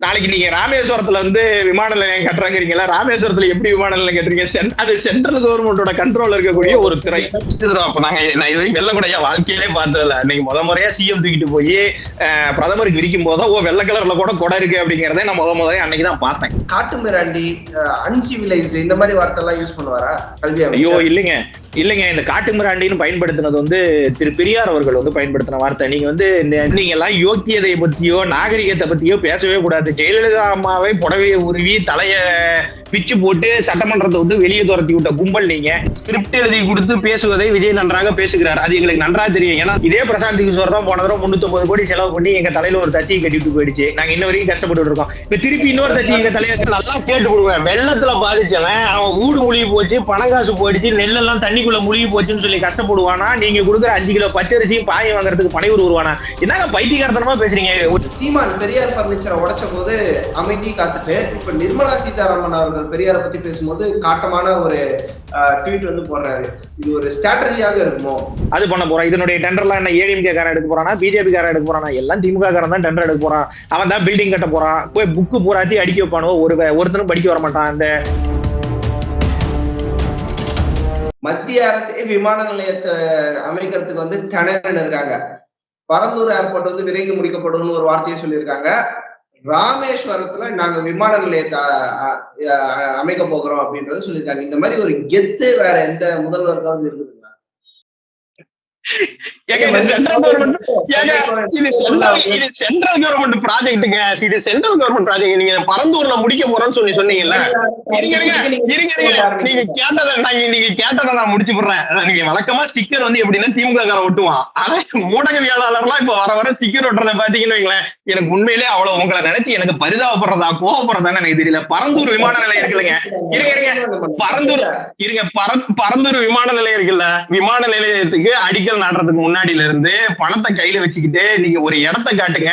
நாளைக்கு நீங்க ராமேஸ்வரத்துல வந்து விமான நிலையம் கட்டுறாங்கிறீங்களா ராமேஸ்வரத்துல எப்படி விமான நிலையம் கட்டுறீங்க? சென்- அது சென்ட்ரல் கவர்மெண்டோட கண்ட்ரோல் இருக்கக்கூடிய ஒரு துறை அப்ப நாங்க நான் இது வரைக்கும் வெள்ளக்கூடைய வாழ்க்கையிலே பார்த்ததில்ல. இன்னைக்கு முத முறையா சிஎம் தூக்கிட்டு போய் பிரதமருக்கு விரிக்கும் போது ஓ வெள்ளை கலர்ல கூட கொடை இருக்கு அப்படிங்கறத நான் முத முதல்ல அன்னைக்கு தான் பார்த்தேன். காட்டு மிராண்டி அன்சிவிலைஸ்டு இந்த மாதிரி வார்த்தை எல்லாம் யூஸ் பண்ணுவாரா? கல்வி ஐயோ இல்லைங்க. இல்லைங்க இந்த காட்டு மிராண்டின்னு பயன்படுத்தினது வந்து திரு பெரியார் அவர்கள் வந்து பயன்படுத்தின வார்த்தை. நீங்க வந்து நீங்க எல்லாம் யோக்கியதை பத்தியோ நாகரிகத்தை பத்தியோ பேசவே கூடாது. ஜெயலலிதா அம்மாவை புடவையை உருவி தலைய பிச்சு போட்டு சட்டமன்றத்தை வந்து வெளியே துரத்தி விட்ட கும்பல் நீங்க. ஸ்கிரிப்ட் எழுதி கொடுத்து பேசுவதை விஜய் நன்றாக பேசுகிறார். அது எங்களுக்கு நன்றா தெரியும். ஏன்னா இதே பிரசாந்த் கிஷோர் தான் போன தடவை முன்னூத்தி கோடி செலவு பண்ணி எங்க தலையில ஒரு தத்தியை கட்டிட்டு போயிடுச்சு. நாங்க இன்ன வரைக்கும் கஷ்டப்பட்டு இருக்கோம். இப்ப திருப்பி இன்னொரு தத்தி எங்க தலையில நல்லா கேட்டு கொடுக்குறேன். வெள்ளத்துல பாதிச்சவன் அவன் ஊடு முழுகி போச்சு பணங்காசு போயிடுச்சு நெல்லெல்லாம் தண்ணிக்குள்ள முழுகி போச்சுன்னு சொல்லி கஷ்டப்படுவானா? நீங்க கொடுக்குற அஞ்சு கிலோ பச்சரிசியும் பாயை வாங்குறதுக்கு பனை உருவானா என்னங்க பைத்தியகாரத்தனமா பேசுறீங்க? ஒரு- சீமான் பெரியார் பர்னிச்சரை உடச்ச போது அமைதி காத்துட்டு இப்ப நிர்மலா சீதாராமன் அவர்கள் பெரியாரை பத்தி பேசும்போது காட்டமான ஒரு ட்வீட் வந்து போடுறாரு. இது ஒரு ஸ்ட்ராட்டஜியாக இருக்குமோ? அது பண்ண போறான் இதனுடைய டெண்டர்லாம் என்ன ஏடிஎம்கே காரன் எடுக்க போறானா பிஜேபி காரன் எடுக்க போறானா? எல்லாம் திமுக காரன் தான் டெண்டர் எடுக்க போறான். அவன் தான் பில்டிங் கட்ட போறான். போய் புக்கு பூராத்தி அடிக்க வைப்பானோ ஒரு ஒருத்தனும் படிக்க வர மாட்டான் அந்த. மத்திய அரசே விமான நிலையத்தை அமைக்கிறதுக்கு வந்து திணறன்னு இருக்காங்க. பரந்தூர் ஏர்போர்ட் வந்து விரைந்து முடிக்கப்படும்னு ஒரு வார்த்தையை சொல்லியிருக்காங்க. ராமேஸ்வரத்துல நாங்க விமான நிலையத்தை அ- அமைக்க போகிறோம் அப்படின்றத சொல்லியிருக்காங்க. இந்த மாதிரி ஒரு கெத்து வேற எந்த முதல்வருக்காவது இருக்குதுங்களா? இது சென்ட்ரல் கவர்மெண்ட் இது சென்ட்ரல் இது சென்ட்ரல் கவர்மெண்ட் ப்ராஜெக்ட்டுங்க இது சென்ட்ரல் கவர்மெண்ட் ப்ராஜெக்ட் நீங்க பரந்தூர்ல முடிக்க போறோம்னு சொல்லி சொன்னீங்கல்ல? இருங்க இருங்க நீங்க கேட்டதை நாங்க நீங்க கேட்டதை நான் முடிச்சு போடுறேன் நீங்க வழக்கமா ஸ்டிக்கர் வந்து எப்படின்னா திமுக காரன் ஒட்டுவான். ஆனா ஊடகவியலாளர்லாம் இப்ப வர வர ஸ்டிக்கர் ஒட்டுறத பாத்தீங்கன்னு வைங்களேன் எனக்கு உண்மையிலே அவ்வளவு உங்களை நினைச்சு எனக்கு பரிதாபப்படுறதா கோவப்படுறதான்னு எனக்கு தெரியல. பரந்தூர் விமான நிலையம் இருக்குல்லங்க. இருங்க இருங்க. பரந்தூர் இருங்க பர- பரந்தூர் விமான நிலையம் இருக்குல்ல. விமான நிலையத்துக்கு அடிக்கல் நாட்டுறதுக்கு முன்னாடில இருந்து பணத்தை கையில வச்சுக்கிட்டு நீங்க ஒரு இடத்த காட்டுங்க.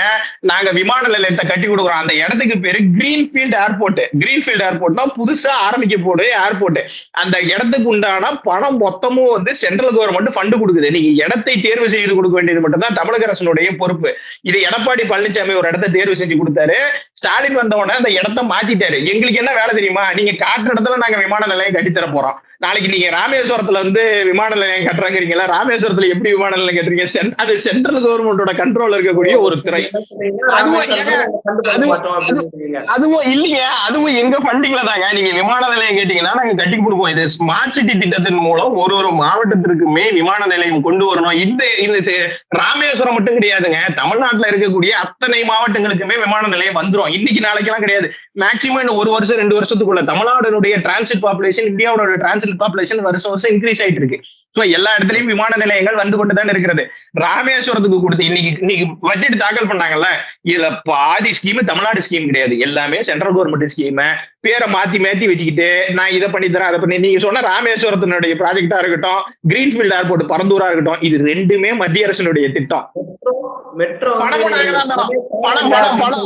நாங்க விமான நிலையத்தை கட்டி கொடுக்குறோம். அந்த இடத்துக்கு பேரு கிரீன்ஃபீல்ட் ஏர்போர்ட் கிரீன்ஃபீல்ட் ஏர்போர்ட்னா புதுசா ஆரம்பிக்க போடு ஏர்போர்ட் அந்த இடத்துக்கு உண்டான பணம் மொத்தமும் வந்து சென்ட்ரல் கவர்மெண்ட் ஃபண்டு கொடுக்குது. நீங்க இடத்தை தேர்வு செய்து கொடுக்க வேண்டியது மட்டும்தான் தமிழக அரசனுடைய பொறுப்பு. இது எடப்பாடி பழனிசாமி ஒரு இடத்த தேர்வு செஞ்சு கொடுத்தாரு. ஸ்டாலின் வந்த உடனே அந்த இடத்த மாத்திட்டாரு. எங்களுக்கு என்ன வேலை தெரியுமா? நீங்க காட்டுற இடத்துல நாங்க விமான நிலையம் கட்டித்தர போறோம். நாளைக்கு நீங்க ராமேஸ்வரத்துல வந்து விமான நிலையம் கட்டுறாங்கிறீங்களா ராமேஸ்வரத்துல எப்படி விமான நிலையம் கட்டுறீங்க? அது சென்ட்ரல் கவர்மெண்டோட கண்ட்ரோல் இருக்கக்கூடிய ஒரு துறை. அதுவும் அதுவும் இல்லைங்க அதுவும் எங்க ஃபண்டிங்ல தாங்க. நீங்க விமான நிலையம் கேட்டீங்கன்னா நாங்க கட்டி கொடுப்போம். இது ஸ்மார்ட் சிட்டி திட்டத்தின் மூலம் ஒரு ஒரு மாவட்டத்திற்குமே விமான நிலையம் கொண்டு வரணும். இந்த இந்த ராமேஸ்வரம் மட்டும் கிடையாதுங்க. தமிழ்நாட்டுல இருக்கக்கூடிய அத்தனை மாவட்டங்களுக்குமே விமான நிலையம் வந்துரும். இன்னைக்கு நாளைக்கெல்லாம் கிடையாது. மேக்சிமம் ஒரு வருஷம் ரெண்டு வருஷத்துக்குள்ள தமிழ்நாடுடைய டிரான்சிட் பாப்புலேஷன் இந்தியாவோட டிரான்சிட் பாப்புலேஷன் வருஷம் வருஷம் இன்க்ரீஸ் ஆயிட்டு இருக்கு சோ எல்லா இடத்துலயும் விமான நிலையங்கள் வந்து கொண்டு தான் இருக்கிறது. ராமேஸ்வரத்துக்கு கொடுத்து இன்னைக்கு இன்னைக்கு பட்ஜெட் தாக்கல் பண்ணாங்கல்ல? இதுல பாதி ஸ்கீம் தமிழ்நாடு ஸ்கீம் கிடையாது. எல்லாமே சென்ட்ரல் கவர்மெண்ட் ஸ்கீம் பேரை மாத்தி மாத்தி வச்சுக்கிட்டு நான் இதை பண்ணி தரேன் அதை பண்ணி நீங்க சொன்ன ராமேஸ்வரத்தினுடைய ப்ராஜெக்டா இருக்கட்டும் கிரீன்ஃபீல்ட் ஏர்போர்ட் பரந்தூரா இருக்கட்டும் இது ரெண்டுமே மத்திய அரசினுடைய திட்டம். மெட்ரோ பணமும் நாங்க தான் தரோம். பணம், பணம், பணம்.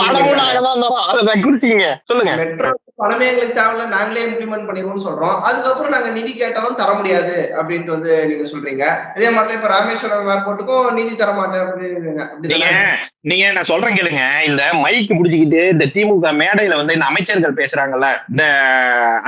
பணமும் நாங்க தான் தரோம் அதை குறிச்சிங்க சொல்லுங்க. மெட்ரோ பணமே எங்களுக்கு தேவையில்ல நாங்களே இம்ப்ளிமெண்ட் பண்ணிடுவோம்னு சொல்றோம். அதுக்கப்புறம் நாங்க நிதி கேட்டாலும் தர முடியாது அப்படின்ட்டு வந்து நீங்க சொல்றீங்க. அதே மாதிரி தான் இப்ப ராமேஸ்வரம் ஏர்போர்ட்டுக்கும் நிதி தர மாட்டேன் அப்படின்னு நீங்க நான் சொல்றேன் கேளுங்க. இந்த மைக் பிடிச்சிக்கிட்டு இந்த திமுக மேடையில வந்து இந்த அமைச்சர்கள் பேசுறாங்கல்ல இந்த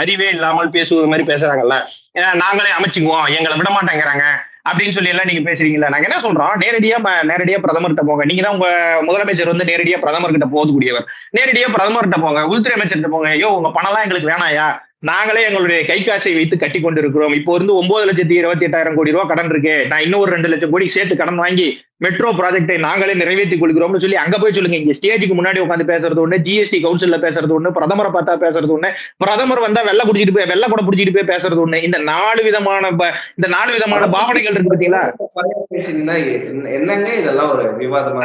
அறிவே இல்லாமல் பேசுவது மாதிரி பேசுறாங்கல்ல ஏன்னா நாங்களே அமைச்சுக்குவோம் எங்களை விட மாட்டேங்கிறாங்க. அப்படின்னு சொல்லி எல்லாம் நீங்க பேசுறீங்களா நாங்க என்ன சொல்றோம்? நேரடியா நேரடியா பிரதமர்கிட்ட போங்க. நீங்க தான் உங்க முதலமைச்சர் வந்து நேரடியா பிரதமர்கிட்ட போகக்கூடியவர். நேரடியா பிரதமர்கிட்ட போங்க. உள்துறை அமைச்சர்கிட்ட போங்க. ஐயோ உங்க பணம்லாம் எங்களுக்கு வேணாயா? நாங்களே எங்களுடைய கை காசை வைத்து கட்டி கொண்டிருக்கிறோம் இப்போ இருந்து ஒன்பது லட்சத்தி இருபத்தி எட்டாயிரம் கோடி ரூபாய் கடன் இருக்கு. நான் இன்னும் ஒரு ரெண்டு லட்சம் கோடி சேர்த்து கடன் வாங்கி மெட்ரோ ப்ராஜெக்டை நாங்களே நிறைவேற்றி கொடுக்கிறோம்னு சொல்லி அங்க போய் சொல்லுங்க. இங்க ஸ்டேஜுக்கு முன்னாடி உட்காந்து பேசுறது ஒண்ணு ஜிஎஸ்டி கவுன்சில்ல பேசுறது ஒண்ணு பிரதமரை பார்த்தா பேசுறது ஒண்ணு பிரதமர் வந்தா வெள்ள குடிச்சிட்டு போய் வெள்ள கூட பிடிச்சிட்டு போய் பேசுறது ஒண்ணு. இந்த நாலு விதமான இந்த நாலு விதமான பாவனைகள் இருக்கு பாத்தீங்களா? என்னங்க இதெல்லாம் ஒரு விவாதமா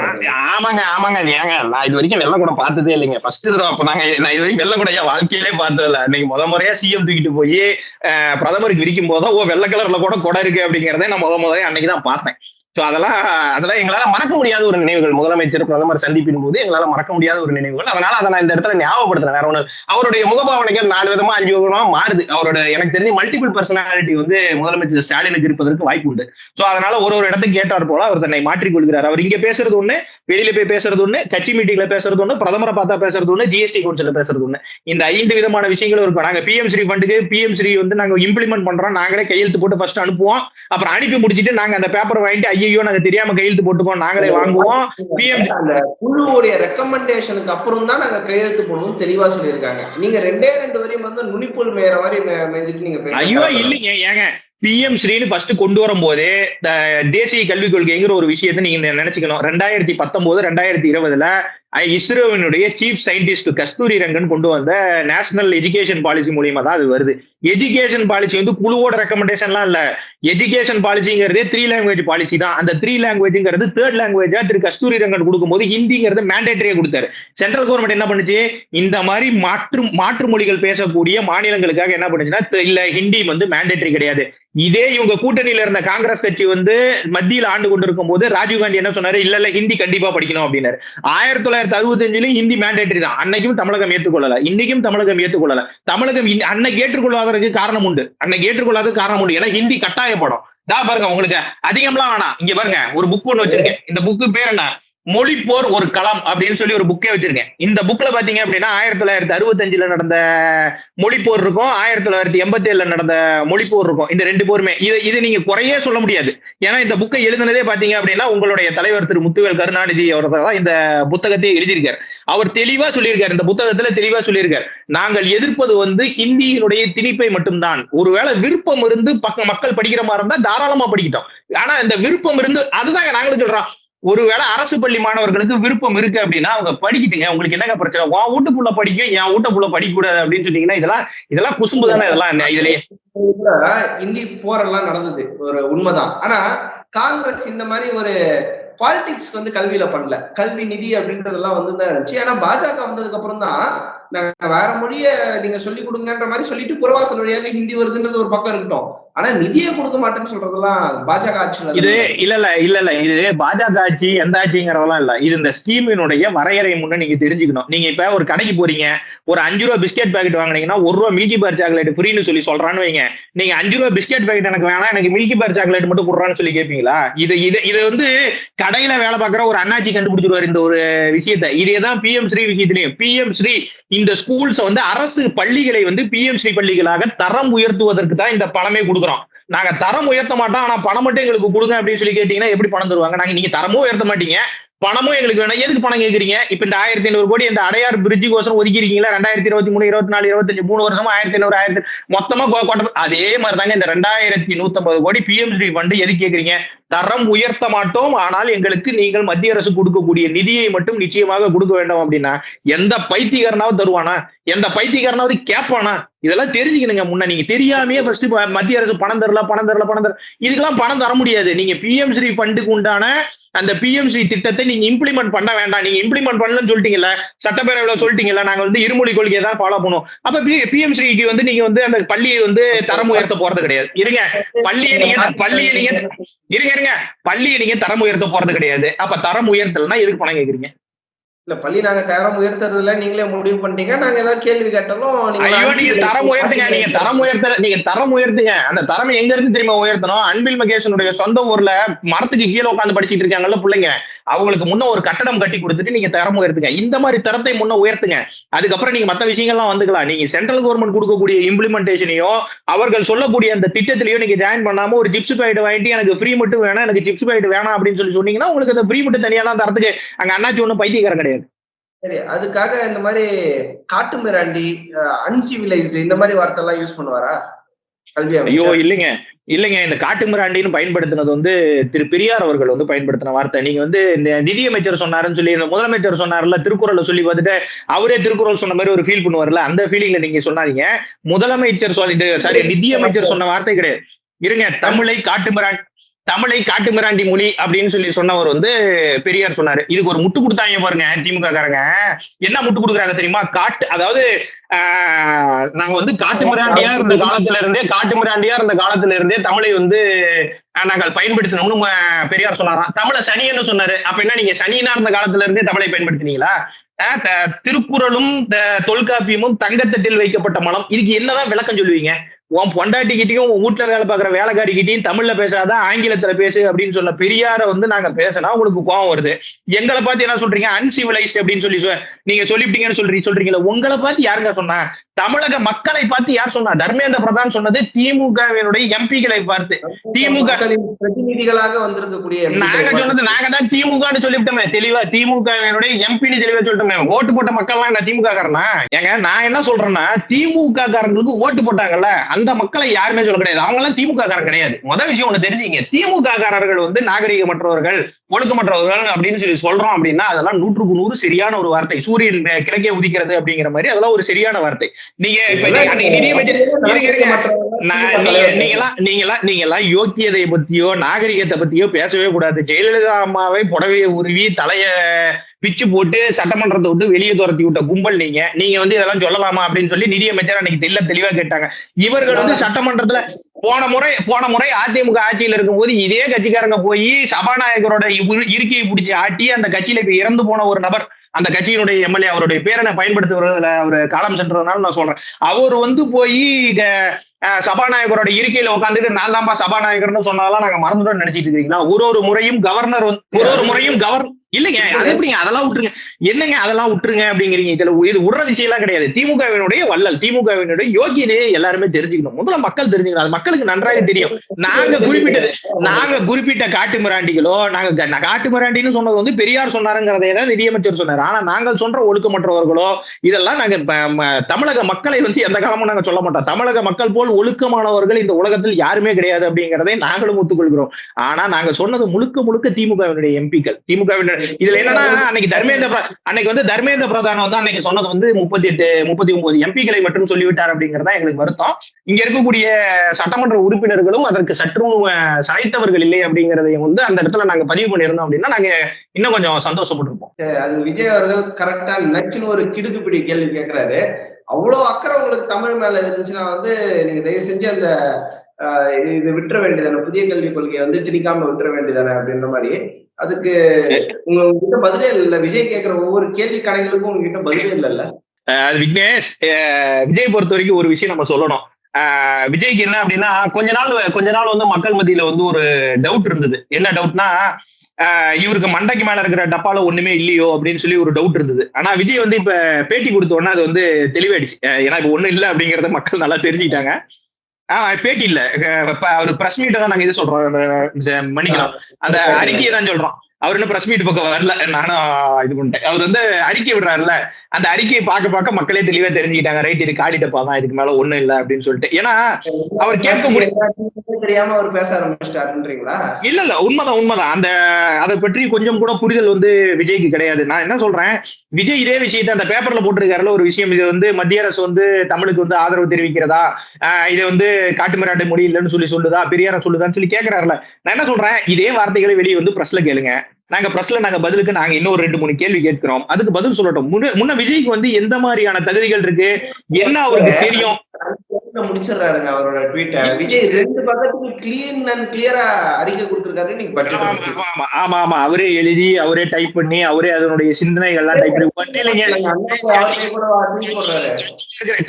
ஆமாங்க ஆமாங்க ஏங்க நான் இது வரைக்கும் வெள்ள கூட பார்த்ததே இல்லைங்க. ஃபர்ஸ்ட் தடவை அப்ப நாங்க நான் இது வரைக்கும் வெள்ள கூட என் வாழ்க்கையிலே பார்த்ததில்ல? இன்னைக்கு முத முறையா சிஎம் தூக்கிட்டு போய் பிரதமருக்கு விரிக்கும் போது ஓ வெள்ளை கலர்ல கூட கொடை இருக்கு அப்படிங்கறத நான் முத முதல்ல அன்னைக்கு தான் பார்த்தேன். ஸோ அதெல்லாம் அதெல்லாம் எங்களால மறக்க முடியாத ஒரு நினைவுகள். முதலமைச்சர் பிரதமர் சந்திப்பின் போது எங்களால மறக்க முடியாத ஒரு நினைவுகள். அதனால அதை நான் இந்த இடத்துல ஞாபகப்படுத்துறேன். வேற ஒன்று அவருடைய முகபாவனைகள் நாலு விதமா அஞ்சு விதமா மாறுது. அவரோட எனக்கு தெரிஞ்சு மல்டிபிள் பர்சனாலிட்டி வந்து முதலமைச்சர் ஸ்டாலினுக்கு இருப்பதற்கு வாய்ப்பு உண்டு. ஸோ அதனால ஒரு ஒரு இடத்துக்கு கேட்டார் போல அவர் தன்னை மாற்றிக்கொள்கிறார் அவர் இங்க பேசுறது ஒண்ணு வெளியில போய் பேசுறது ஒண்ணு கட்சி மீட்டிங்ல பேசுறது ஒண்ணு பிரதமரை பார்த்தா பேசுறது ஒண்ணு ஜிஎஸ்டி கவுன்சில பேசுறது ஒண்ணு. இந்த ஐந்து விதமான விஷயங்களும் இருக்கும் நாங்க பிஎம் ஸ்ரீ ஃபண்டுக்கு பிஎம் ஸ்ரீ வந்து நாங்க இம்ப்ளிமெண்ட் பண்றோம். நாங்களே கையெழுத்து போட்டு ஃபர்ஸ்ட் அனுப்புவோம். அப்புறம் அனுப்பி முடிச்சிட்டு நாங்க அந்த பேப்பர் வாங்கிட்டு ஐயோ நாங்க தெரியாம கையெழுத்து போட்டுப்போம் நாங்களே வாங்குவோம். பிஎம் குழுவுடைய ரெக்கமெண்டேஷனுக்கு அப்புறம் தான் நாங்க கையெழுத்து போடணும் தெளிவா சொல்லியிருக்காங்க. நீங்க ரெண்டே ரெண்டு வரையும் வந்து நுனிப்புல் மேயற மாதிரி நீங்க. ஐயோ இல்லைங்க. ஏங்க பிஎம் ஸ்ரீன்னு ஃபர்ஸ்ட் கொண்டு வரும்போதே தேசிய கல்விக் கொள்கைங்கிற ஒரு விஷயத்தை நீங்க நினைச்சுக்கணும். ரெண்டாயிரத்தி பத்தொன்பது ரெண்டாயிரத்தி இருபதுல இஸ்ரோவினுடைய சீஃப் சயின்டிஸ்ட் கஸ்தூரி ரங்கன் கொண்டு வந்த நேஷனல் எஜுகேஷன் பாலிசி மூலியமா தான் அது வருது. எஜுகேஷன் பாலிசி வந்து குழுவோட ரெக்கமெண்டேஷன்லாம் இல்ல. எஜுகேஷன் பாலிசிங்கிறதே த்ரீ லாங்குவேஜ் பாலிசி தான். அந்த த்ரீ லாங்குவேஜ்ங்கிறது தேர்ட் லாங்குவேஜா திரு கஸ்தூரி ரங்கன் கொடுக்கும்போது ஹிந்திங்கிறது மேண்டேட்டரியா கொடுத்தாரு. சென்ட்ரல் கவர்மெண்ட் என்ன பண்ணுச்சு? இந்த மாதிரி மாற்று மாற்று மொழிகள் பேசக்கூடிய மாநிலங்களுக்காக என்ன பண்ணுச்சுன்னா இல்ல ஹிந்தி வந்து மேண்டேட்டரி கிடையாது. இதே இவங்க கூட்டணியில இருந்த காங்கிரஸ் கட்சி வந்து மத்தியில் ஆண்டு கொண்டிருக்கும் போது ராஜீவ்காந்தி என்ன சொன்னாரு? இல்ல இல்ல ஹிந்தி கண்டிப்பா படிக்கணும் அப்படின்னாரு. ஆயிரத்தி தொள்ளாயிரத்தி அறுபத்தஞ்சுலயும் ஹிந்தி மேண்டேட்டரி தான். அன்னைக்கும் தமிழகம் ஏற்றுக்கொள்ளல. இன்னைக்கும் தமிழகம் ஏற்றுக்கொள்ளல. தமிழகம் அன்னைக்கு ஏற்றுக்கொள்ளாததுக்கு காரணம் உண்டு. அன்னைக்கு ஏற்றுக்கொள்ளாதது காரணம் உண்டு. ஏன்னா ஹிந்தி கட்டாயப்படும். தான் பாருங்க உங்களுக்கு. அதிகம்லாம் வேணாம் இங்க பாருங்க ஒரு புக் ஒண்ணு வச்சிருக்கேன். இந்த புக்கு பேர் என்ன? மொழிப்போர் ஒரு களம் அப்படின்னு சொல்லி ஒரு புக்கே வச்சிருக்கேன். இந்த புக்ல பாத்தீங்க அப்படின்னா ஆயிரத்தி தொள்ளாயிரத்தி அறுபத்தஞ்சுல நடந்த மொழிப்போர் இருக்கும் ஆயிரத்தி தொள்ளாயிரத்தி எண்பத்தி ஏழுல நடந்த மொழிப்போர் இருக்கும். இந்த ரெண்டு போருமே. இது இது நீங்க குறையே சொல்ல முடியாது. ஏன்னா இந்த புக்கை எழுதுனதே பாத்தீங்க அப்படின்னா உங்களுடைய தலைவர் திரு முத்துவேல் கருணாநிதி அவர்கள் தான் இந்த புத்தகத்தையே எழுதியிருக்காரு. அவர் தெளிவா சொல்லியிருக்காரு. இந்த புத்தகத்துல தெளிவா சொல்லியிருக்காரு. நாங்கள் எதிர்ப்பது வந்து ஹிந்தியினுடைய திணிப்பை மட்டும்தான். ஒருவேளை விருப்பம் இருந்து பக்க மக்கள் படிக்கிற மாதிரி இருந்தா தாராளமா படிக்கட்டும். ஆனா இந்த விருப்பம் இருந்து அதுதாங்க நாங்களும் சொல்றோம். ஒருவேளை அரசு பள்ளி மாணவர்களுக்கு விருப்பம் இருக்கு அப்படின்னா அவங்க படிக்கிட்டுங்க. உங்களுக்கு என்னங்க பிரச்சனை? உன் வீட்டுக்குள்ள படிக்க என் வீட்டுக்குள்ள படிக்க கூடாது அப்படின்னு சொன்னீங்கன்னா இதெல்லாம் இதெல்லாம் குசும்பு தானே இதெல்லாம் என்ன இதுலயே? கூட இந்தி போரெல்லாம் நடந்தது. ஒரு உண்மைதான். ஆனா காங்கிரஸ் இந்த மாதிரி ஒரு பாலிடிக்ஸ் வந்து கல்வியில பண்ணல. கல்வி நிதி அப்படின்றதெல்லாம் வந்து தான் இருந்துச்சு. ஆனா பாஜக வந்ததுக்கு அப்புறம் தான் நாங்க வேற மொழிய நீங்க சொல்லி கொடுங்கன்ற மாதிரி சொல்லிட்டு புறவாசல் வழியாக ஹிந்தி வருதுன்றது ஒரு பக்கம் இருக்கட்டும். ஆனா நிதியை கொடுக்க மாட்டேன்னு சொல்றதெல்லாம் பாஜக ஆட்சியில் இது இல்ல இல்ல இல்ல இல்ல. இது பாஜக ஆட்சி எந்த ஆட்சிங்கிறதெல்லாம் இல்ல. இது இந்த ஸ்கீமினுடைய வரையறை முன்ன நீங்க தெரிஞ்சுக்கணும். நீங்க இப்ப ஒரு கடைக்கு போறீங்க. ஒரு அஞ்சு ரூபா பிஸ்கெட் பாக்கெட் வாங்குனீங்கன்னா ஒரு ரூபா மில்கி பார் சாக்லேட் ஃப்ரீன்னு சொல்லி சொல்றான்னு வைங்க. நீங்க அஞ்சு ரூபா பிஸ்கெட் பாக்கெட் எனக்கு வேணாம் எனக்கு மில்கி பார் சாக்லேட் மட்டும் கொடுறான்னு சொல்லி கேட்பீங்களா இது இது இது வந்து கடையில வேலை பார்க்குற ஒரு அண்ணாச்சி கண்டுபிடிச்சிருவாரு இந்த ஒரு விஷயத்த. இதேதான் பிஎம் ஸ்ரீ விஷயத்திலையும். பிஎம் ஸ்ரீ இந்த ஸ்கூல்ஸ் வந்து அரசு பள்ளிகளை வந்து பிஎம் ஸ்ரீ பள்ளிகளாக தரம் உயர்த்துவதற்கு தான் இந்த பணமே கொடுக்குறோம். நாங்க தரம் உயர்த்த மாட்டோம் ஆனா பணம் மட்டும் எங்களுக்கு கொடுங்க அப்படின்னு சொல்லி கேட்டீங்கன்னா எப்படி பணம் தருவாங்க? நாங்க நீங்க தரமும் உயர்த்த மாட்டீங்க. பணமும் எங்களுக்கு வேணும். எதுக்கு பணம் கேட்குறீங்க இப்போ இந்த ஆயிரத்தி ஐநூறு கோடி இந்த அடையார் பிரிட்ஜுக்கோசரம் ஒதுக்கிருக்கீங்களா ரெண்டாயிரத்தி இருபத்தி மூணு இருபத்தி நாலு இருபத்தஞ்சு மூணு வருஷமா ஆயிரத்தி ஐநூறு ஆயிரத்தி மொத்தமா கொ- அதே மாதிரி தாங்க இந்த ரெண்டாயிரத்தி நூத்தம்பது கோடி பிஎம் ஃபண்டு எது எதுக்கு தரம் உயர்த்த மாட்டோம். ஆனால் எங்களுக்கு நீங்கள் மத்திய அரசு கொடுக்கக்கூடிய நிதியை மட்டும் நிச்சயமாக கொடுக்க வேண்டும் அப்படின்னா எந்த பைத்தியகாரனாவது தருவானா? எந்த பைத்தியகாரனாவது கேட்பானா? இதெல்லாம் தெரிஞ்சுக்கணுங்க முன்ன. நீங்க தெரியாமையே ஃபர்ஸ்ட் மத்திய அரசு பணம் தரல பணம் தரல பணம் தரல இதுக்கெல்லாம் பணம் தர முடியாது. நீங்க பிஎம் ஸ்ரீ ஃபண்டுக்கு உண்டான அந்த பிஎம்சி திட்டத்தை நீங்க இம்ப்ளிமெண்ட் பண்ண வேண்டாம். நீங்க இம்ப்ளிமெண்ட் பண்ணலன்னு சொல்லிட்டீங்கல்ல சட்டப்பேரவையில சொல்லிட்டீங்கல்ல நாங்க வந்து இருமொழி கொள்கையை தான் ஃபாலோ பண்ணுவோம். அப்ப பிஎம்சிக்கு வந்து நீங்க வந்து அந்த பள்ளியை வந்து தரம் உயர்த்த போறது கிடையாது. இருங்க. பள்ளியை நீங்க பள்ளியை நீங்க இருங்க இருங்க. பள்ளியை நீங்க தரம் உயர்த்த போறது கிடையாது. அப்ப தரம் உயர்த்தலன்னா எதுக்கு பணம் கேக்குறீங்க? இல்ல பள்ளி நாங்க தரம் உயர்த்துறதுல நீங்களே முடிவு பண்ணிட்டீங்க. நாங்க ஏதாவது கேள்வி கேட்டாலும் நீங்க தரம் உயர்த்துங்க நீங்க தரம் உயர்த்த நீங்க தரம் உயர்த்துங்க அந்த தரம் எங்க இருந்து தெரியுமா உயர்த்தணும்? அன்பில் மகேஷனுடைய சொந்த ஊர்ல மரத்துக்கு கீழே உட்காந்து படிச்சிட்டு இருக்காங்கல்ல பிள்ளைங்க. அவங்களுக்கு முன்ன ஒரு கட்டடம் கட்டி கொடுத்துட்டு நீங்க தரம் உயர்த்துங்க இந்த மாதிரி தரத்தை முன்ன உயர்த்துங்க. அதுக்கப்புறம் நீங்க மத்த விஷயங்கள்லாம் வந்துக்கலாம். நீங்க சென்ட்ரல் கவர்மெண்ட் கொடுக்கக்கூடிய இம்ப்ளிமெண்டேஷனையோ அவர்கள் சொல்லக்கூடிய அந்த திட்டத்திலயோ நீங்க ஜாயின் பண்ணாம ஒரு ஜிப்ஸ் பாக்கெட் வாங்கிட்டு எனக்கு ஃப்ரீ மட்டும் வேணாம் எனக்கு ஜிப்ஸ் பாக்கெட் வேணாம் அப்படின்னு சொல்லி சொன்னீங்கன்னா உங்களுக்கு அந்த ஃப்ரீ மட்டும் தனியாலாம் தரத்துக்கு அங்க அண்ணாச்சி ஒன்றும் பைத்தியக்காரன் கிடையாது. சரி அதுக்காக இந்த மாதிரி காட்டு மிராண்டி அன்சிவிலைஸ்டு இந்த மாதிரி வார்த்தை எல்லாம் யூஸ் பண்ணுவாரா? கல்வி ஐயோ இல்லைங்க. இல்லைங்க இந்த காட்டு மிராண்டின்னு பயன்படுத்தினது வந்து திரு பெரியார் அவர்கள் வந்து பயன்படுத்தின வார்த்தை. நீங்க வந்து இந்த நிதியமைச்சர் சொன்னாருன்னு சொல்லி இந்த முதலமைச்சர் சொன்னார்ல திருக்குறளை சொல்லி பார்த்துட்டு அவரே திருக்குறள் சொன்ன மாதிரி ஒரு ஃபீல் பண்ணுவார்ல அந்த ஃபீலிங்ல நீங்க சொன்னாதீங்க. முதலமைச்சர் சொல்லி சாரி நிதியமைச்சர் சொன்ன வார்த்தை கிடையாது. இருங்க தமிழை காட்டு மிராண்டி தமிழை காட்டுமிராண்டி மொழி அப்படின்னு சொல்லி சொன்னவர் வந்து பெரியார் சொன்னாரு. இதுக்கு ஒரு முட்டு கொடுத்தாங்க பாருங்க திமுக காரங்க என்ன முட்டு கொடுக்குறாங்க தெரியுமா? காட்டு அதாவது நாங்க வந்து காட்டு மிராண்டியா இருந்த காலத்துல இருந்தே காட்டு மிராண்டியா இருந்த காலத்துல இருந்தே தமிழை வந்து நாங்கள் பயன்படுத்தணும்னு பெரியார் சொன்னாராம். தமிழை சனின்னு சொன்னாரு. அப்ப என்ன நீங்க சனியினா இருந்த காலத்துல இருந்தே தமிழை பயன்படுத்தினீங்களா? த- திருக்குறளும் தொல்காப்பியமும் தங்கத்தட்டில் வைக்கப்பட்ட மனம். இதுக்கு என்னதான் விளக்கம் சொல்லுவீங்க? உன் பொண்டாட்டிக்கிட்டையும் உன் வீட்டுல வேலை பார்க்குற வேலைக்காரிக்கிட்டையும் தமிழ்ல பேசாதான் ஆங்கிலத்துல பேசு அப்படின்னு சொன்ன பெரியார வந்து நாங்க பேசினா உங்களுக்கு கோவம் வருது. எங்களை பார்த்து என்ன சொல்றீங்க? அன்சிவிலைஸ்ட் அப்படின்னு சொல்லி நீங்க சொல்லிவிட்டீங்கன்னு சொல்றீங்க சொல்றீங்களா உங்களை பார்த்து யாருங்க சொன்னா? தமிழக மக்களை பார்த்து யார் சொன்னா? தர்மேந்திர பிரதான் சொன்னது திமுகவினுடைய எம்பிகளை பார்த்து. திமுக பிரதிநிதிகளாக வந்திருக்கக்கூடிய நாங்க சொன்னது நாங்க தான் திமுகன்னு சொல்லிவிட்டோமே. தெளிவா திமுகவினுடைய எம்பின்னு தெளிவா சொல்லிட்டோமே. ஓட்டு போட்ட மக்கள்லாம் என்ன திமுக காரனா ஏங்க நான் என்ன சொல்றேன்னா திமுக காரங்களுக்கு ஓட்டு போட்டாங்கல்ல அந்த மக்களை யாருமே சொல்ல கிடையாது. அவங்க எல்லாம் திமுக காரன் கிடையாது. முதல் விஷயம் ஒண்ணு தெரிஞ்சுங்க. திமுக காரர்கள் வந்து நாகரிகமற்றவர்கள் ஒழுக்கமற்றவர்கள் அப்படின்னு சொல்லி சொல்றோம் அப்படின்னா அதெல்லாம் நூற்றுக்கு நூறு சரியான ஒரு வார்த்தை. சூரியன் கிழக்கே உதிக்கிறது அப்படிங்கிற மாதிரி அதெல்லாம் ஒரு சரியான வார்த்தை. நீங்க இப்ப நீங்க அன்னைக்கு நிதியமைச்சர் இருங்க, இருங்க. நான் நீங்க நீங்களாம் நீங்களாம் நீங்களாம் யோக்கியதை பத்தியோ நாகரிகத்தை பத்தியோ பேசவே கூடாது. ஜெயலலிதா அம்மாவை புடவையை உருவி தலைய பிச்சு போட்டு சட்டமன்றத்தை விட்டு வெளியே துரத்தி விட்ட கும்பல் நீங்க. நீங்க வந்து இதெல்லாம் சொல்லலாமா அப்படின்னு சொல்லி நிதியமைச்சர் அன்னைக்கு தெல்ல தெளிவா கேட்டாங்க. இவர்கள் வந்து சட்டமன்றத்துல போன முறை போன முறை அதிமுக ஆட்சியில் இருக்கும்போது இதே கட்சிக்காரங்க போய் சபாநாயகரோட இரு- இருக்கையை பிடிச்சி ஆட்டி அந்த கட்சியில இப்ப இறந்து போன ஒரு நபர். அந்த கட்சியினுடைய எம்எல்ஏ அவருடைய பேரை நான் பயன்படுத்துவதில் அவர் காலம் சென்றதுனால நான் சொல்றேன். அவர் வந்து போய் சபாநாயகரோட இருக்கையில உட்காந்துட்டு நான் தான்ப்பா சபாநாயகர்னு சொன்னாலாம் நாங்க மறந்துட்டோம் நினைச்சிட்டு இருக்கீங்களா? ஒரு ஒரு முறையும் கவர்னர் வந்து ஒரு ஒரு முறையும் கவர்னர் இல்லைங்க அது எப்படிங்க அதெல்லாம் விட்டுருங்க. என்னங்க அதெல்லாம் விட்டுருங்க அப்படிங்கிறீங்க? இதுல இது விடுற விஷயம் எல்லாம் கிடையாது. திமுகவினுடைய வள்ளல் திமுகவினுடைய யோகியதையை எல்லாருமே தெரிஞ்சுக்கணும். முதல்ல மக்கள் தெரிஞ்சுக்கணும். அது மக்களுக்கு நன்றாக தெரியும். நாங்க குறிப்பிட்டது நாங்க குறிப்பிட்ட காட்டு மிராண்டிகளோ நாங்க காட்டு மிராண்டின்னு சொன்னது வந்து பெரியார் சொன்னாருங்கிறதை தான் நிதியமைச்சர் சொன்னார். ஆனா நாங்கள் சொல்ற ஒழுக்கமற்றவர்களோ இதெல்லாம் நாங்க தமிழக மக்களை வந்து எந்த காலமும் நாங்க சொல்ல மாட்டோம். தமிழக மக்கள் போல் ஒழுக்கமானவர்கள் இந்த உலகத்தில் யாருமே கிடையாது அப்படிங்கிறதை நாங்களும் ஒத்துக்கொள்கிறோம். ஆனா நாங்க சொன்னது முழுக்க முழுக்க திமுகவினுடைய எம்பிக்கள். திமுகவினுடைய இதுல என்னன்னா அன்னைக்கு தர்மேந்திர அன்னைக்கு வந்து தர்மேந்திர பிரதான் வந்து அன்னைக்கு சொன்னது வந்து முப்பத்தி எட்டு முப்பத்தி ஒன்பது எம்பிக்களை மட்டும் சொல்லிவிட்டார் அப்படிங்கறதா எங்களுக்கு வருத்தம். இங்க இருக்கக்கூடிய சட்டமன்ற உறுப்பினர்களும் அதற்கு சற்றும் சாய்த்தவர்கள் இல்லை அப்படிங்கறதையும் வந்து அந்த இடத்துல நாங்க பதிவு பண்ணியிருந்தோம் அப்படின்னா நாங்க இன்னும் கொஞ்சம் சந்தோஷப்பட்டிருப்போம். அது விஜய் அவர்கள் கரெக்டா நச்சுன்னு ஒரு கிடுக்குப்பிடி கேள்வி கேட்கிறாரு அவ்வளவு அக்கறை உங்களுக்கு தமிழ் மேல இருந்துச்சுன்னா வந்து நீங்க தயவு செஞ்சு அந்த ஆஹ், இது- இது விட்டுற வேண்டியதானே புதிய கல்விக் கொள்கையை வந்து திணிக்காம விட்டுற வேண்டியதானே அப்படின்ற மாதிரி. அதுக்கு உங்க உங்ககிட்ட பதிலே இல்ல விஜய் கேக்குற ஒவ்வொரு கேள்வி கடைகளுக்கும் உங்ககிட்ட பதிலே இல்லல்ல. அது விக்னேஷ் அஹ், விஜய் பொறுத்த வரைக்கும் ஒரு விஷயம் நம்ம சொல்லணும். விஜய்க்கு என்ன அப்படின்னா கொஞ்ச நாள் கொஞ்ச நாள் வந்து மக்கள் மத்தியில வந்து ஒரு டவுட் இருந்தது. என்ன டவுட்னா ஆஹ் இவருக்கு மண்டைக்கு மேல இருக்கிற டப்பால ஒண்ணுமே இல்லையோ அப்படின்னு சொல்லி ஒரு டவுட் இருந்தது. ஆனா விஜய் வந்து இப்ப பேட்டி கொடுத்த உடனே அது வந்து தெளிவாயிடுச்சு. ஏன்னா இப்ப ஒண்ணும் இல்ல அப்படிங்கறத மக்கள் நல்லா தெரிஞ்சுக்கிட்டாங்க. பேட்டி இல்ல அவர் பிரஸ் மீட் தான் நாங்க இது சொல்றோம். மன்னிக்கலாம் அந்த அறிக்கையை தான் சொல்றோம். அவர் இன்னும் பிரஸ் மீட் பக்கம் வரல. நானும் இது பண்ணிட்டேன். அவர் வந்து அறிக்கை விடுறாருல அந்த அறிக்கையை பார்க்க பார்க்க மக்களே தெளிவா தெரிஞ்சுக்கிட்டாங்க. ரைட் இது காடிட்டப்பா தான் இதுக்கு மேல ஒண்ணும் இல்ல அப்படின்னு சொல்லிட்டு. ஏன்னா அவர் கேட்கக்கூடிய தெரியாம அவர் பேச ஆரம்பிச்சிட்டாருன்றீங்களா? இல்ல இல்ல உண்மைதான் உண்மைதான். அந்த அதை பற்றி கொஞ்சம் கூட புரிதல் வந்து விஜய்க்கு கிடையாது. நான் என்ன சொல்றேன்? விஜய் இதே விஷயத்தை அந்த பேப்பர்ல போட்டிருக்காருல ஒரு விஷயம். இது வந்து மத்திய அரசு வந்து தமிழுக்கு வந்து ஆதரவு தெரிவிக்கிறதா? ஆஹ் இது வந்து காட்டுமிராட்டு மொழி இல்லைன்னு சொல்லி சொல்லுதா? பெரியார சொல்லுதான்னு சொல்லி கேக்குறாருல நான் என்ன சொல்றேன்? இதே வார்த்தைகளை வெளியே வந்து பிரஸ்ல கேளுங்க. நாங்க பிரஸ்ல நாங்க பதிலுக்கு நாங்க இன்னும் ஒரு ரெண்டு மூணு கேள்வி கேட்கிறோம். அதுக்கு பதில் சொல்லட்டும். முன்ன விஜய்க்கு வந்து எந்த மாதிரியான தகுதிகள் இருக்கு? என்ன அவருக்கு தெரியும்? முடிச்சிடுறாருங்க அவரோட ட்வீட்டை விஜய் ரெண்டு பக்கத்துக்கு கிளீன் அண்ட் கிளியரா அறிக்கை கொடுத்திருக்காரு. நீங்க ஆமா, ஆமா, அவரே எழுதி அவரே டைப் பண்ணி அவரே அதனுடைய சிந்தனைகள்லாம் டைப் பண்ணி. இல்லைங்க.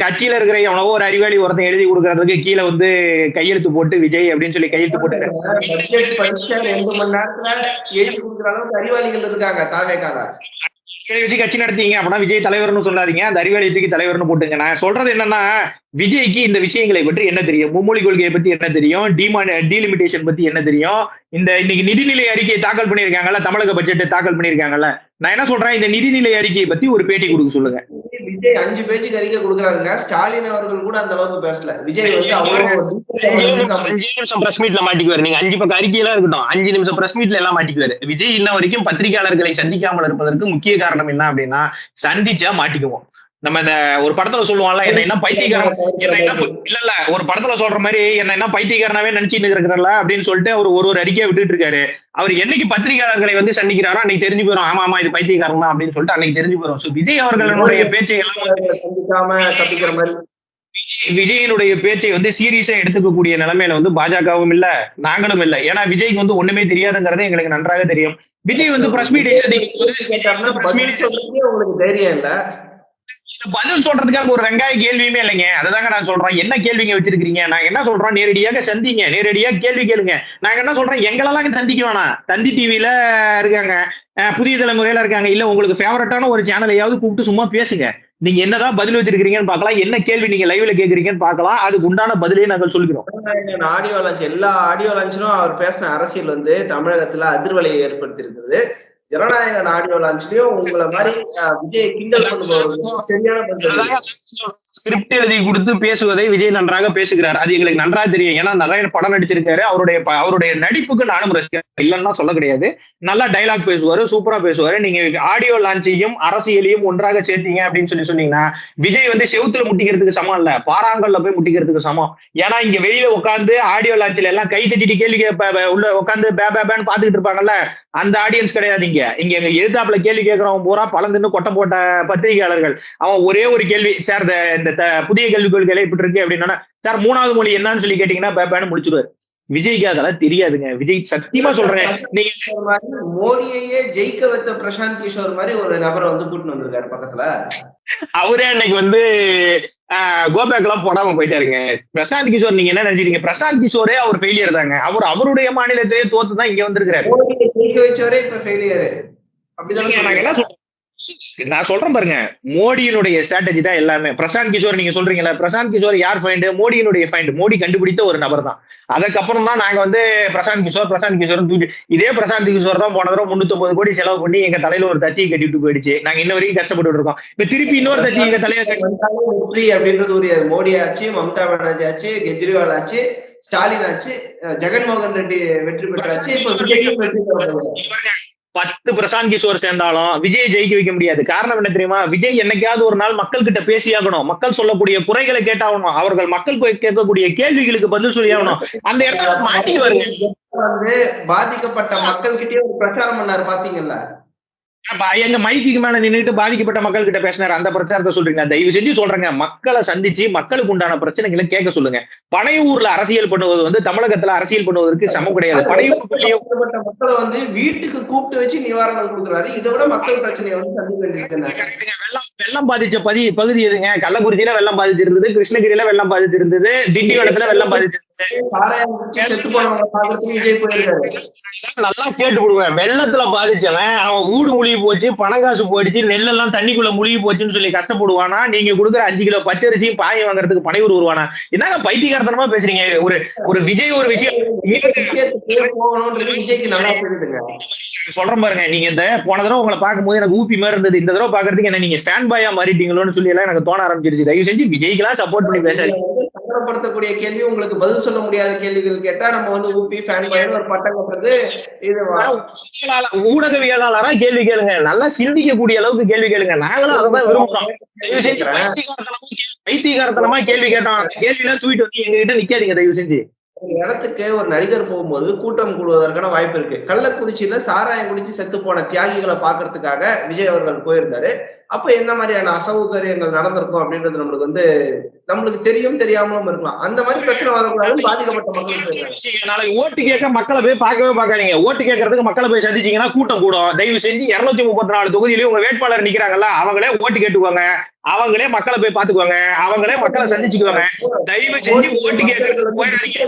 கட்சியில இருக்கிற எவனவோ ஒரு அறிவாளி ஒருத்தன் எழுதி கொடுக்கறதுக்கு கீழே வந்து கையெழுத்து போட்டு விஜய் அப்படின்னு சொல்லி கையெழுத்து போட்டு பட்ஜெட் அளவுக்கு அறிவாளிகள் இருக்காங்க தாவேக்கான வச்சு கட்சி நடத்தீங்க அப்படின்னா விஜய் தலைவர்னு சொல்லாதீங்க. அந்த அறிவாளி தூக்கி தலைவர்னு போட்டுங்க. நான் சொல்றது என்னன்னா விஜய்க்கு இந்த விஷயங்களை பற்றி என்ன தெரியும்? மும்மொழி கொள்கையை பத்தி என்ன தெரியும்? டிமான் டீலிமிட்டேஷன் பத்தி என்ன தெரியும்? இந்த இன்னைக்கு நிதிநிலை அறிக்கையை தாக்கல் பண்ணியிருக்காங்கல்ல தமிழக பட்ஜெட்டை தாக்கல் பண்ணியிருக்காங்கல்ல. நான் என்ன சொல்றேன்? இந்த நிதிநிலை அறிக்கையை பத்தி ஒரு பேட்டி கொடுக்க சொல்லுங்க. விஜய் அஞ்சு பேஜுக்கு அறிக்கை கொடுக்குறாருங்க. ஸ்டாலின் அவர்கள் கூட அந்த அளவுக்கு பேசல. விஜய் வந்து அவ்வளவு நிமிஷம் பிரஸ் மீட்ல மாட்டிக்குவாரு. நீங்க அஞ்சு பக்கம் அறிக்கையெல்லாம் இருக்கட்டும். அஞ்சு நிமிஷம் பிரஸ் மீட்ல எல்லாம் மாட்டிக்குவாரு. விஜய் இன்ன வரைக்கும் பத்திரிகையாளர்களை சந்திக்காமல் இருப்பதற்கு முக்கிய காரணம் என்ன அப்படின்னா சந்திச்சா மாட்டிக்குவோம். நம்ம இந்த ஒரு படத்துல சொல்லுவான்ல என்ன என்ன பைத்தியக்காரன் என்ன என்ன இல்ல இல்ல ஒரு படத்துல சொல்ற மாதிரி என்ன என்ன பைத்தியக்காரனாவே நினைச்சிட்டு இருக்கிறல அப்படின்னு சொல்லிட்டு அவர் ஒரு ஒரு அறிக்கையை விட்டுட்டு இருக்காரு. அவர் என்னைக்கு பத்திரிகையாளர்களை வந்து சந்திக்கிறாரோ அன்னைக்கு தெரிஞ்சு போயிடும் ஆமா ஆமா இது பைத்தியக்காரன் தான் அப்படின்னு சொல்லிட்டு அன்னைக்கு தெரிஞ்சு போயிடும் சோ விஜய் அவர்களுடைய பேச்சை எல்லாம் சந்திக்காம தப்பிக்கிற மாதிரி. விஜய்- விஜயனுடைய பேச்சை வந்து சீரியஸா எடுத்துக்கக்கூடிய நிலைமையில வந்து பாஜகவும் இல்ல நாங்களும் இல்ல. ஏன்னா விஜய்க்கு வந்து ஒண்ணுமே தெரியாதுங்கிறது எங்களுக்கு நன்றாக தெரியும். விஜய் வந்து பிரஸ் மீட் உங்களுக்கு தைரியம் இல்ல. பதில் சொல்றதுக்காக ஒரு வெங்காய கேள்வியுமே இல்லைங்க. அதுதாங்க நான் சொல்றேன். என்ன கேள்விங்க வச்சிருக்கீங்க நான் என்ன சொல்றோம் நேரடியாக சந்திங்க. நேரடியாக கேள்வி கேளுங்க. நாங்க என்ன சொல்றோம் எங்களெல்லாம் சந்திக்க வேணாம். தந்தி டிவியில இருக்காங்க. புதிய தலைமுறையில இருக்காங்க. இல்ல உங்களுக்கு ஃபேவரட்டான ஒரு சேனலையாவது கூப்பிட்டு சும்மா பேசுங்க. நீங்க என்னதான் பதில் வச்சிருக்கீங்கன்னு பார்க்கலாம். என்ன கேள்வி நீங்க லைவ்ல கேக்குறீங்கன்னு பார்க்கலாம். அதுக்கு உண்டான பதிலே நாங்கள் சொல்கிறோம் ஆடியோ லான்ச் எல்லா ஆடியோ லான்ச்சிலும் அவர் பேசின அரசியல் வந்து தமிழகத்துல அதிர்வலையை ஏற்படுத்தி இருக்கிறது ஜனநாயக ஆடியோ லான்ச்லயும் உங்களை மாதிரி அஹ், விஜய் கிண்டல் பண்ணுபவர்கள் சரியான பதில். ஸ்கிரிப்ட் எழுதி கொடுத்து பேசுவதை விஜய் நன்றாக பேசுகிறார். அது எங்களுக்கு நன்றாக தெரியும். ஏன்னா நிறைய படம் நடிச்சிருக்காரு. அவருடைய அவருடைய நடிப்புக்கு நானும் ரசிக்கிறேன் இல்லைன்னா சொல்ல கிடையாது. நல்லா டைலாக் பேசுவாரு சூப்பரா பேசுவாரு. நீங்க ஆடியோ லான்ச்சையும் அரசியலையும் ஒன்றாக சேர்த்தீங்க அப்படின்னு சொல்லி சொன்னீங்கன்னா விஜய் வந்து செவுத்துல முட்டிக்கிறதுக்கு சமம் இல்ல. பாறாங்கல்ல போய் முட்டிக்கிறதுக்கு சமம். ஏன்னா இங்க வெளியில உட்காந்து ஆடியோ லான்ச்ல எல்லாம் கை தட்டிட்டு கேள்வி கேட்ப உள்ள உட்காந்து பே பே பேன்னு பாத்துக்கிட்டு இருப்பாங்கல்ல அந்த ஆடியன்ஸ் கிடையாது இங்க. இங்க எங்க எதிர்த்தாப்புல கேள்வி கேட்கறவன் பூரா பழந்துன்னு கொட்டை போட்ட பத்திரிகையாளர்கள். அவன் ஒரே ஒரு கேள்வி சார் இந்த புதிய கல்விக் கொள்கை இப்படி இருக்கு அப்படின்னா சார் மூணாவது மொழி என்னன்னு சொல்லி கேட்டீங்கன்னா பேப்பான்னு முடிச்சிருவாரு. விஜய்க்கு அதெல்லாம் தெரியாதுங்க. விஜய் சத்தியமா சொல்றேன் நீங்க மோடியையே ஜெயிக்க வைத்த பிரசாந்த் கிஷோர் மாதிரி ஒரு நபரை வந்து கூட்டிட்டு வந்திருக்காரு பக்கத்துல. அவரே அன்னைக்கு வந்து கோபேக் எல்லாம் போடாம போயிட்டாருங்க. பிரசாந்த் கிஷோர் நீங்க என்ன நினைச்சீங்க பிரசாந்த் கிஷோரே அவர் ஃபெயிலியர் தாங்க. அவர் அவருடைய மாநிலத்திலேயே தோத்து தான் இங்க வந்திருக்கிறாரு. ஜெயிக்க வச்சவரே இப்ப ஃபெயிலியர் அப்படிதானே நீங்க என்ன? சொல்றோம் நான் சொல்றேன் பாருங்க. மோடியினுடைய ஸ்ட்ராட்டஜி தான் எல்லாமே. பிரசாந்த் கிஷோர் நீங்க சொல்றீங்களா பிரசாந்த் கிஷோர் யார் ஃபைண்ட் மோடியினுடைய ஃபைண்ட் மோடி கண்டுபிடித்த ஒரு நபர் தான். அதுக்கப்புறம் தான் நாங்க வந்து பிரசாந்த் கிஷோர் பிரசாந்த் கிஷோர் தூக்கி இதே பிரசாந்த் கிஷோர் தான் போன தடவை முன்னூத்தி கோடி செலவு பண்ணி எங்க தலையில ஒரு தத்தியை கட்டிட்டு போயிடுச்சு. நாங்க இன்ன வரைக்கும் கஷ்டப்பட்டு இருக்கோம். இப்ப திருப்பி இன்னொரு தத்தி எங்க தலையில வெற்றி அப்படின்றது உரியது மோடி ஆச்சு மம்தா பானர்ஜி ஆச்சு கெஜ்ரிவால் ஆச்சு ஸ்டாலின் ஆச்சு ஜெகன்மோகன் ரெட்டி வெற்றி பெற்றாச்சு. இப்ப பத்து பிரசாந்த் கிஷோர் சேர்ந்தாலும் விஜய் ஜெயிக்க வைக்க முடியாது. காரணம் என்ன தெரியுமா? விஜய் என்னைக்காவது ஒரு நாள் மக்கள் கிட்ட பேசியாகணும் மக்கள் சொல்லக்கூடிய குறைகளை கேட்டாகணும். அவர்கள் மக்கள் போய் கேட்கக்கூடிய கேள்விகளுக்கு பதில் சொல்லியாகணும் அந்த இடத்துல மாட்டி வருது. வந்து பாதிக்கப்பட்ட மக்கள் கிட்டயே ஒரு பிரச்சாரம் பண்ணாரு பாத்தீங்கல்ல? எங்க மைக்குக்கு மேல நின்னுட்டு பாதிக்கப்பட்ட மக்கள் கிட்ட பேசினாரு. அந்த பிரச்சாரத்தை சொல்றீங்க. தயவு செஞ்சு சொல்றேங்க. மக்களை சந்திச்சு மக்களுக்கு உண்டான பிரச்சனைகளை கேட்க சொல்லுங்க. பனையூர்ல அரசியல் பண்ணுவது வந்து தமிழகத்துல அரசியல் பண்ணுவதற்கு சமம் கிடையாது. பனையூர் மக்களை வந்து வீட்டுக்கு கூப்பிட்டு வச்சு நிவாரணம் கொடுக்குறாரு. இதை விட மக்கள் பிரச்சனையை வந்து சந்திக்க வேண்டியது. வெள்ளம் பாதிச்ச பதி பகுதி எதுங்க கள்ளக்குறிச்சியில வெள்ளம் பாதிச்சிருந்தது கிருஷ்ணகிரியில வெள்ளம் பாதிச்சிருந்தது திண்டிவனத்துல வெள்ளம் பாதிச்சிருந்தது நல்லா கேட்டு விடுவேன் வெள்ளத்துல பாதிச்சவன் அவன் ஊடு முழுகி போச்சு பணங்காசு போயிடுச்சு நெல்லெல்லாம் தண்ணிக்குள்ள முழுகி போச்சுன்னு சொல்லி கஷ்டப்படுவானா? நீங்க கொடுக்குற அஞ்சு கிலோ பச்சரிசியும் பாயம் வாங்குறதுக்கு பனையூர் வருவானா? என்னங்க பைத்தியகாரத்தனமா பேசுறீங்க? ஒரு ஒரு விஜய் ஒரு விஷயம் சொல்றேன் பாருங்க. நீங்க இந்த போன தடவை உங்களை பார்க்கும்போது எனக்கு ஊப்பி மாதிரி இருந்தது. இந்த தடவை பாக்குறதுக்கு என்ன நீங்க ஃபேன் பாயா மாறிட்டீங்களோன்னு சொல்லி எல்லாம் எனக்கு தோண ஆரம்பிச்சிருச்சு. தயவு செஞ்சு விஜய்க்கெல்லாம் சப்போர்ட் பண்ணி பேசாதீங்க. சங்கடப்படுத்தக்கூடிய கேள்வி உங்களுக்கு பதில் சொல்ல முடியாத கேள்விகள் கேட்டா நம்ம வந்து ஊபி ஃபேன் பாய்னு ஒரு பட்டம் கட்டுறது ஊடகவியலாளரா கேள்வி கேளுங்க. நல்லா சிந்திக்கக்கூடிய அளவுக்கு கேள்வி கேளுங்க. நாங்களும் அதான் விரும்புறோம். தயவு செஞ்சு பைத்தியகாரத்தனமா கேள்வி- கேட்டோம். கேள்வி எல்லாம் தூக்கிட்டு வந்து எங்க கிட்ட நிக்காதீங்க தயவு செஞ்சு. ஒரு இடத்துக்கு ஒரு நடிகர் போகும்போது கூட்டம் கூடுவதற்கான வாய்ப்பு இருக்கு. கள்ளக்குறிச்சியில சாராயம் குடிச்சு செத்து போன தியாகிகளை பாக்குறதுக்காக விஜய் அவர்கள் போயிருந்தாரு. அப்ப என்ன மாதிரியான அசௌகரியங்கள் நடந்திருக்கும் அப்படின்றது நம்மளுக்கு வந்து நம்மளுக்கு தெரியும் தெரியாமலும் இருக்கலாம். அந்த மாதிரி பிரச்சனை வரக்கூடாதுன்னு பாதிக்கப்பட்ட மக்கள் நாளைக்கு ஓட்டு கேட்க மக்களை போய் பார்க்கவே பார்க்காதீங்க. ஓட்டு கேட்கறதுக்கு மக்களை போய் சந்திச்சீங்கன்னா கூட்டம் கூடும். தயவு செஞ்சு இருநூத்தி முப்பத்தி நாலு தொகுதியிலயும் உங்க வேட்பாளர் நிக்கிறாங்கல்ல அவங்களே ஓட்டு கேட்டுக்குவாங்க அவங்களே மக்களை போய் பாத்துக்குவாங்க அவங்களே மக்களை சந்திச்சுக்குவாங்க. தயவு செஞ்சு ஓட்டு கேட்கறதுக்கு போயிடாதீங்க.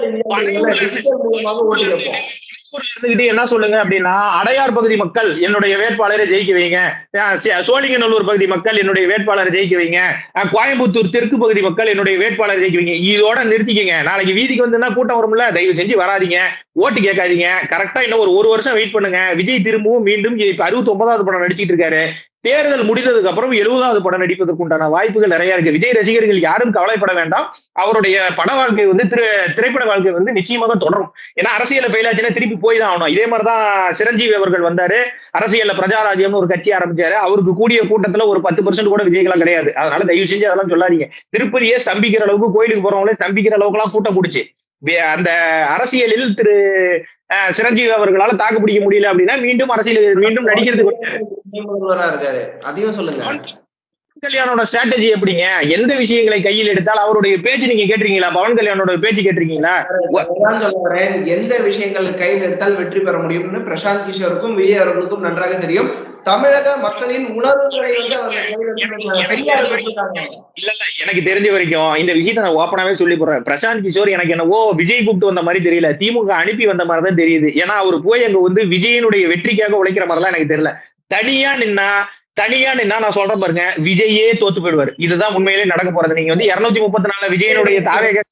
டிஜிட்டல் இருந்துகிட்டு என்ன சொல்லுங்க அப்படின்னா அடையார் பகுதி மக்கள் என்னுடைய வேட்பாளரை ஜெயிக்க வைங்க சோழிங்கநல்லூர் பகுதி மக்கள் என்னுடைய வேட்பாளரை ஜெயிக்க வைங்க கோயம்புத்தூர் தெற்கு பகுதி மக்கள் என்னுடைய வேட்பாளரை ஜெயிக்க வைங்க இதோட நிறுத்திக்கங்க. நாளைக்கு வீதிக்கு வந்துன்னா கூட்டம் வரும்ல தயவு செஞ்சு வராதீங்க. ஓட்டு கேட்காதீங்க. கரெக்டா இன்னும் ஒரு ஒரு வருஷம் வெயிட் பண்ணுங்க. விஜய் திரும்பவும் மீண்டும் இப்ப அறுபத்தி ஒன்பதாவது படம் நடிச்சிட்டு இருக்காரு. தேர்தல் முடிந்ததுக்கு அப்புறம் எழுபதாவது படம் நடிப்பதற்கு உண்டான வாய்ப்புகள் நிறைய இருக்கு. விஜய் ரசிகர்கள் யாரும் கவலைப்பட வேண்டாம். அவருடைய பட வாழ்க்கை வந்து திரு திரைப்பட வாழ்க்கை வந்து நிச்சயமாக தொடரும். ஏன்னா அரசியல ஃபெயிலாச்சுன்னா திருப்பி போய் தான் ஆகணும். இதே மாதிரிதான் சிரஞ்சீவி அவர்கள் வந்தாரு. அரசியல்ல பிரஜாராஜ்யம்னு ஒரு கட்சி ஆரம்பிச்சாரு. அவருக்கு கூடிய கூட்டத்துல ஒரு பத்து பர்சன்ட் கூட விஜய்கெல்லாம் கிடையாது. அதனால தயவு செஞ்சு அதெல்லாம் சொல்லாதீங்க. திருப்பதியே ஸ்தம்பிக்கிற அளவுக்கு கோயிலுக்கு போறவங்களே ஸ்தம்பிக்கிற அளவுக்கு எல்லாம் கூட்டம் கூடுச்சு. அந்த அரசியலில் திரு சிரஞ்சீவி அவர்களால தாக்கு பிடிக்க முடியல அப்படின்னா மீண்டும் அரசியல் மீண்டும் நடிக்கிறதுக்கு அதையும் சொல்லுங்க. கல்யாணோட ஸ்ட்ராட்டஜி எப்படிங்க? எந்த விஷயங்களை கையில் எடுத்தால் அவருடைய பேச்சு நீங்க கேட்டிருக்கீங்களா? பவன் கல்யாணோட பேச்சு கேட்டிருக்கீங்களா? வரேன் எந்த விஷயங்கள் கையில் எடுத்தால் வெற்றி பெற முடியும்னு? பிரசாந்த் கிஷோருக்கும் விஜய் அவர்களுக்கும் நன்றாக தெரியும். தமிழக மக்களின் உணர்வுகளை. இல்ல இல்ல எனக்கு தெரிஞ்ச வரைக்கும் இந்த விஷயத்த நான் ஓப்பனாவே சொல்லி போடுறேன். பிரசாந்த் கிஷோர் எனக்கு என்னவோ விஜய் கூப்பிட்டு வந்த மாதிரி தெரியல. திமுக அனுப்பி வந்த மாதிரி தான் தெரியுது. ஏன்னா அவர் போய் அங்க வந்து விஜயனுடைய வெற்றிக்காக உழைக்கிற மாதிரிலாம் எனக்கு தெரியல. தனியா நின்னா தனியா நான் சொல்றேன் பாருங்க விஜயே தோத்து போயிடுவார். இதுதான் உண்மையிலேயே நடக்க போறது. நீங்க வந்து இருநூத்தி முப்பத்தி நாலு விஜயனுடைய தாவேக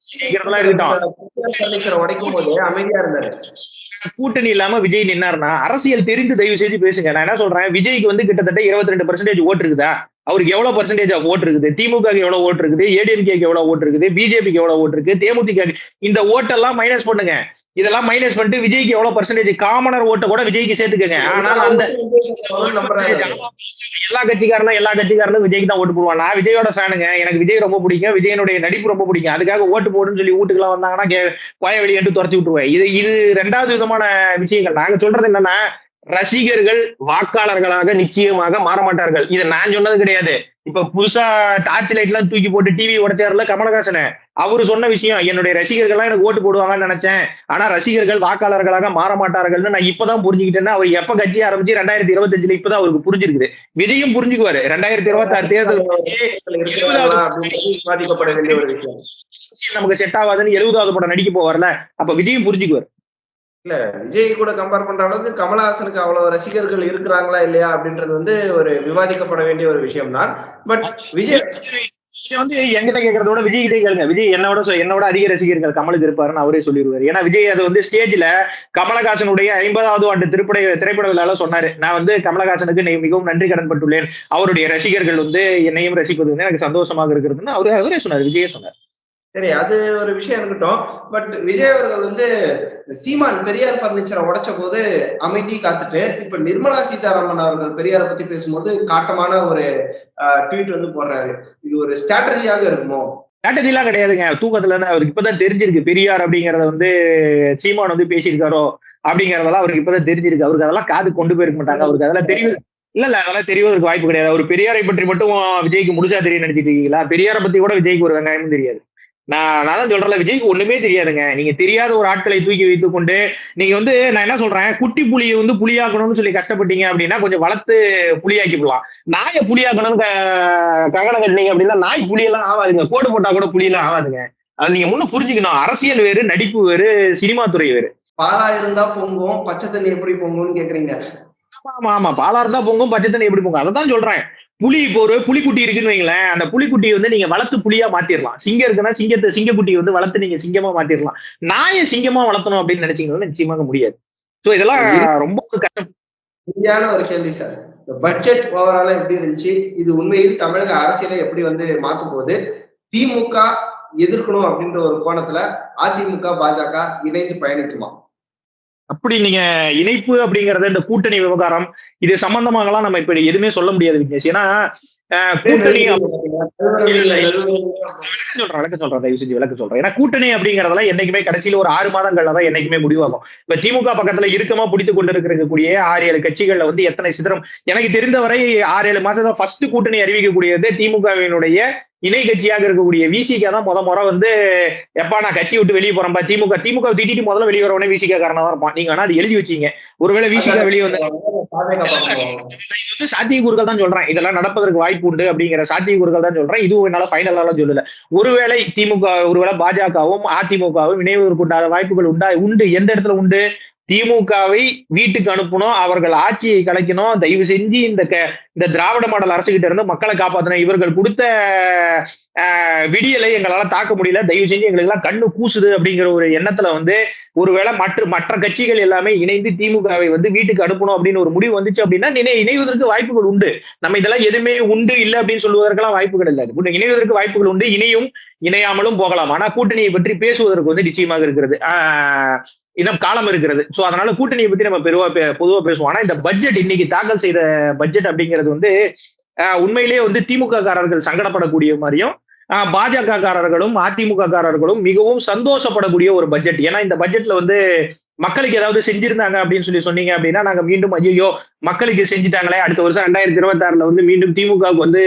கூட்டணி இல்லாம விஜய் நின்னாருன்னா அரசியல் தெரிந்து தயவு செஞ்சு பேசுங்க. நான் என்ன சொல்றேன் விஜய்க்கு வந்து கிட்டத்தட்ட இருபத்தி ரெண்டு பர்சன்டேஜ் ஓட்டு இருக்குதா? அவருக்கு எவ்வளவு பர்சன்டேஜ் ஓட்டு இருக்குது? திமுக எவ்வளவு ஓட்டு இருக்குது? ஏடிஎம்கேக்கு எவ்வளவு ஓட்டு இருக்குது? பிஜேபிக்கு எவ்வளவு ஓட்டு இருக்கு? தேமுதிக இந்த ஓட்டெல்லாம் மைனஸ் பண்ணுங்க. இதெல்லாம் மைனஸ் பண்ணிட்டு விஜய்க்கு எவ்வளவு பர்சன்டேஜ் காமனர் ஓட்டை கூட விஜய்க்கு சேர்த்துக்கங்க. ஆனால் அந்த. எல்லா கட்சிக்காரனும் எல்லா கட்சிக்காரனும் விஜய்க்கு தான் ஓட்டு போடுவான் நான் விஜயோட ஃபேனுங்க எனக்கு விஜய் ரொம்ப பிடிக்கும். விஜயனுடைய நடிப்பு ரொம்ப பிடிக்கும். அதுக்காக ஓட்டு போடுன்னு சொல்லி வீட்டுக்குலாம் வந்தாங்கன்னா கோய வெளியேட்டு துரத்தி விட்டுருவேன். இது இது ரெண்டாவது விதமான விஷயங்கள். நாங்க சொல்றது என்னன்னா ரசிகர்கள் வாக்காளர்களாக நிச்சயமாக மாற மாட்டார்கள். இதை நான் சொன்னது கிடையாது. இப்ப புதுசா டார்ச் லைட் எல்லாம் தூக்கி போட்டு டிவி உடைச்சாருல கமலஹாசன. அவரு சொன்ன விஷயம் என்னுடைய ரசிகர்கள்லாம் எனக்கு ஓட்டு போடுவாங்கன்னு நினைச்சேன். ஆனா ரசிகர்கள் வாக்காளர்களாக மாற மாட்டார்கள்னு நான் இப்பதான் புரிஞ்சுக்கிட்டேன்னா அவர் எப்ப கட்சி ஆரம்பிச்சு ரெண்டாயிரத்தி இருபத்தஞ்சுல இப்பதான் அவருக்கு புரிஞ்சிருக்குது. விஜயும் புரிஞ்சுக்குவாரு. ரெண்டாயிரத்தி இருபத்தி ஆறு தேர்தல் நமக்கு செட் ஆகாதுன்னு எழுபதாவது படம் நடிக்க போவார்ல அப்ப விஜயும் புரிஞ்சுக்குவார். இல்ல விஜய் கூட கம்பேர் பண்ற அளவுக்கு கமலஹாசனுக்கு அவ்வளவு ரசிகர்கள் இருக்கிறாங்களா இல்லையா அப்படின்றது வந்து ஒரு விவாதிக்கப்பட வேண்டிய ஒரு விஷயம் தான் பட் விஜய் வந்து என்கிட்ட கேட்கறத விட விஜய் கிட்டே கேளுங்க. விஜய் என்னோட என்னோட அதிக ரசிகர்கள் கமலுக்கு இருப்பாருன்னு அவரே சொல்லிடுவாரு. ஏன்னா விஜய் அது வந்து ஸ்டேஜ்ல கமலஹாசனுடைய ஐம்பதாவது ஆண்டு திருப்பட திரைப்பட விழால சொன்னாரு. நான் வந்து கமலஹாசனுக்கு மிகவும் நன்றி கடன் பட்டுள்ளேன் அவருடைய ரசிகர்கள் வந்து என்னையும் ரசிப்பது வந்து எனக்கு சந்தோஷமாக இருக்கிறதுன்னு அவரு அவரே சொன்னார். விஜயே சொன்னார். சரி அது ஒரு விஷயம் இருக்கட்டும். பட் விஜய் அவர்கள் வந்து சீமான் பெரியார் பர்னிச்சரை உடைச்ச போது அமைதி காத்துட்டு இப்ப நிர்மலா சீதாராமன் அவர்கள் பெரியாரை பத்தி பேசும்போது காட்டமான ஒரு ட்வீட் வந்து போடுறாரு. இது ஒரு ஸ்ட்ராட்டஜியாக இருக்குமோ? ஸ்ட்ராட்டஜிலாம் கிடையாதுங்க. தூக்கத்துல இருந்து அவருக்கு இப்பதான் தெரிஞ்சிருக்கு பெரியார் அப்படிங்கறத வந்து சீமான் வந்து பேசியிருக்காரோ அப்படிங்கறதெல்லாம் அவருக்கு இப்பதான் தெரிஞ்சிருக்கு. அவருக்கு அதெல்லாம் காது கொண்டு போயிருக்க மாட்டாங்க. அவருக்கு அதெல்லாம் தெரியும் இல்ல இல்ல அதெல்லாம் தெரிவதற்கு வாய்ப்பு கிடையாது. அவர் பெரியாரை பற்றி மட்டும் விஜய்க்கு முடிச்சா தெரியும் நினைச்சிட்டு இருக்கீங்களா? பெரியாரை பத்தி கூட விஜய்க்கு ஒரு வெங்காயமும் தெரியாது. நான் நான் தான் சொல்றேன்ல விஜய்க்கு ஒண்ணுமே தெரியாதுங்க. நீங்க தெரியாத ஒரு ஆட்களை தூக்கி வைத்துக் கொண்டு நீங்க வந்து நான் என்ன சொல்றேன் குட்டி புலியை வந்து புலியாக்கணும்னு சொல்லி கஷ்டப்பட்டீங்க அப்படின்னா கொஞ்சம் வளர்த்து புலியாக்கி விடலாம். நாயை புலியாக்கணும்னு கங்கணம் கட்டினீங்க அப்படின்னா நாய் புலியெல்லாம் ஆகாதுங்க கோடு போட்டா கூட புலியெல்லாம் ஆகாதுங்க அது நீங்க முன்ன புரிஞ்சுக்கணும். அரசியல் வேறு நடிப்பு வேறு சினிமா துறை வேறு. பாலா இருந்தா பொங்கும் பச்சை தண்ணி எப்படி பொங்கும்னு கேக்குறீங்க. ஆமா ஆமா பாலா இருந்தா பொங்கும் பச்சை தண்ணி எப்படி பொங்கும்? அதை தான் சொல்றேன். புலி இப்போ ஒரு புலிக்குட்டி இருக்குன்னு வைங்களேன். அந்த புலிக்குட்டியை வந்து நீங்க வளர்த்து புலியா மாத்திரலாம். சிங்கம் இருக்குன்னா சிங்கத்தை சிங்கக்குட்டியை வந்து வளர்த்து நீங்க சிங்கமா மாத்திரலாம். நாயை சிங்கமா வளர்த்தணும் அப்படின்னு நினைச்சீங்கன்னா நிச்சயமாக முடியாது. சோ இதெல்லாம் ரொம்ப கஷ்டம். உண்மையான ஒரு கேள்வி சார் பட்ஜெட் ஓவரால எப்படி இருந்துச்சு? இது உண்மையில் தமிழக அரசியலை எப்படி வந்து மாத்தும் போது திமுக எதிர்க்கணும் அப்படின்ற ஒரு கோணத்துல அதிமுக பாஜக இணைந்து பயணிக்குமா? அப்படி நீங்க இணைப்பு அப்படிங்கறது இந்த கூட்டணி விவகாரம் இது சம்பந்தமாகலாம் நம்ம இப்ப எதுவுமே சொல்ல முடியாது விக்னேஷ். ஏன்னா கூட்டணி சொல்றேன் விளக்க சொல்றேன் தயவு செஞ்சு விளக்க சொல்றேன். ஏன்னா கூட்டணி அப்படிங்கறதெல்லாம் என்னைக்குமே கடைசியில ஒரு ஆறு மாதங்கள்ல தான் என்னைக்குமே முடிவாகும். இப்ப திமுக பக்கத்துல இறுக்கமா பிடித்து கொண்டு இருக்கக்கூடிய ஆறு ஏழு கட்சிகள்ல வந்து எத்தனை சிதறம்? எனக்கு தெரிந்தவரை ஆறு ஏழு மாசத்துல ஃபர்ஸ்ட் கூட்டணி அறிவிக்கக்கூடியது திமுகவினுடைய இணை கட்சியாக இருக்கக்கூடிய விசிகா தான் முத முறை வந்து எப்பா நான் கட்சி விட்டு வெளியே போறேன்பா. திமுக திமுக திட்டிட்டு முதல்ல வெளியே வரவனே விசிகா காரணமா இருப்பான். நீங்க வேணா அது எழுதி வச்சீங்க. ஒருவேளை விசிகா வெளியே வந்து வந்து சாத்தியக்கூறுகள் தான் சொல்றேன். இதெல்லாம் நடப்பதற்கு வாய்ப்பு உண்டு அப்படிங்கிற சாத்தியக்கூறுகள் தான் சொல்றேன். இதுவும் என்னால ஃபைனலாலாம் சொல்லல. ஒருவேளை திமுக ஒருவேளை பாஜகவும் அதிமுகவும் இணைவதற்கு உண்டான வாய்ப்புகள் உண்டா உண்டு. எந்த இடத்துல உண்டு? திமுகவை வீட்டுக்கு அனுப்பணும் அவர்கள் ஆட்சியை கலைக்கணும் தயவு செஞ்சு இந்த க- இந்த திராவிட மாடல் அரசுகிட்ட இருந்து மக்களை காப்பாற்றணும் இவர்கள் கொடுத்த ஆஹ் விடியலை எங்களால தாக்க முடியல. தயவு செஞ்சு எங்களுக்கு எல்லாம் கண்ணு கூசுது அப்படிங்கிற ஒரு எண்ணத்துல வந்து ஒருவேளை மற்ற மற்ற கட்சிகள் எல்லாமே இணைந்து திமுகவை வந்து வீட்டுக்கு அனுப்பணும் அப்படின்னு ஒரு முடிவு வந்துச்சு அப்படின்னா இணை இணைவதற்கு வாய்ப்புகள் உண்டு. நம்ம இதெல்லாம் எதுவுமே உண்டு இல்லை அப்படின்னு சொல்லுவதற்கெல்லாம் வாய்ப்புகள் இல்லை. இணைவதற்கு வாய்ப்புகள் உண்டு. இணையும் இணையாமலும் போகலாம். ஆனா கூட்டணியை பற்றி பேசுவதற்கு வந்து நிச்சயமாக இருக்கிறது. ஆஹ் இன்னும் காலம் இருக்கிறது. சோ அதனால கூட்டணியை பத்தி நம்ம பெருவா பே- பொதுவா பேசுவோம். ஆனா இந்த பட்ஜெட் இன்னைக்கு தாக்கல் செய்த பட்ஜெட் அப்படிங்கிறது வந்து ஆஹ் உண்மையிலேயே வந்து திமுக காரர்கள் சங்கடப்படக்கூடிய மாதிரியும் பாஜக காரர்களும் அதிமுக காரர்களும் மிகவும் சந்தோஷப்படக்கூடிய ஒரு பட்ஜெட் ஏன்னா இந்த பட்ஜெட்ல வந்து மக்களுக்கு ஏதாவது செஞ்சிருந்தாங்க அப்படின்னு சொல்லி சொன்னீங்க அப்படின்னா நாங்க மீண்டும் ஐயோ மக்களுக்கு செஞ்சுட்டாங்களே அடுத்த வருஷம் ரெண்டாயிரத்தி இருபத்தி ஆறுல வந்து மீண்டும் திமுகவுக்கு வந்து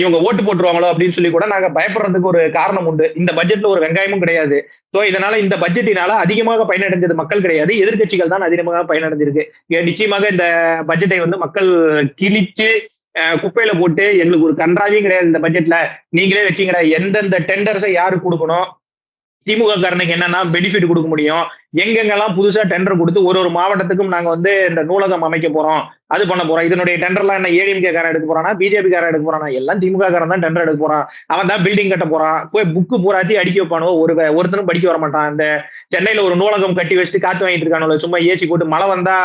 இவங்க ஓட்டு போட்டுருவாங்களோ அப்படின்னு சொல்லி கூட நாங்க பயப்படுறதுக்கு ஒரு காரணம் உண்டு. இந்த பட்ஜெட்ல ஒரு வெங்காயமும் கிடையாது. சோ இதனால இந்த பட்ஜெட்டினால அதிகமாக பயனடைஞ்சது மக்கள் கிடையாது. எதிர்க்கட்சிகள் தான் அதிகமாக பயனடைஞ்சிருக்கு. நிச்சயமாக இந்த பட்ஜெட்டை வந்து மக்கள் கிழிச்சு குப்பையில போட்டு எங்களுக்கு ஒரு கன்றாவியும் கிடையாது இந்த பட்ஜெட்ல நீங்களே வச்சீங்கடா எந்தெந்த டெண்டர்ஸை யாரு கொடுக்கணும்? திமுக காரனுக்கு என்னன்னா பெனிஃபிட் கொடுக்க முடியும். எங்கெங்கெல்லாம் புதுசா டெண்டர் கொடுத்து ஒரு ஒரு மாவட்டத்துக்கும் நாங்க வந்து இந்த நூலகம் அமைக்க போறோம் அது பண்ண போறோம். இதனுடைய டெண்டர்லாம் என்ன ஏடிஎம்கே காரன் எடுக்க போறானா பிஜேபி காரன் எடுக்க போறானா? எல்லாம் திமுக காரன் தான் டெண்டர் எடுக்க போறான். அவன் தான் பில்டிங் கட்ட போறான். போய் புக்கு பூராத்தி அடிக்க வைப்பானோ ஒரு ஒருத்தனும் படிக்க வர மாட்டான். அந்த சென்னையில ஒரு நூலகம் கட்டி வச்சுட்டு காத்து வாங்கிட்டு இருக்கானுல சும்மா ஏசி போட்டு மழை வந்தா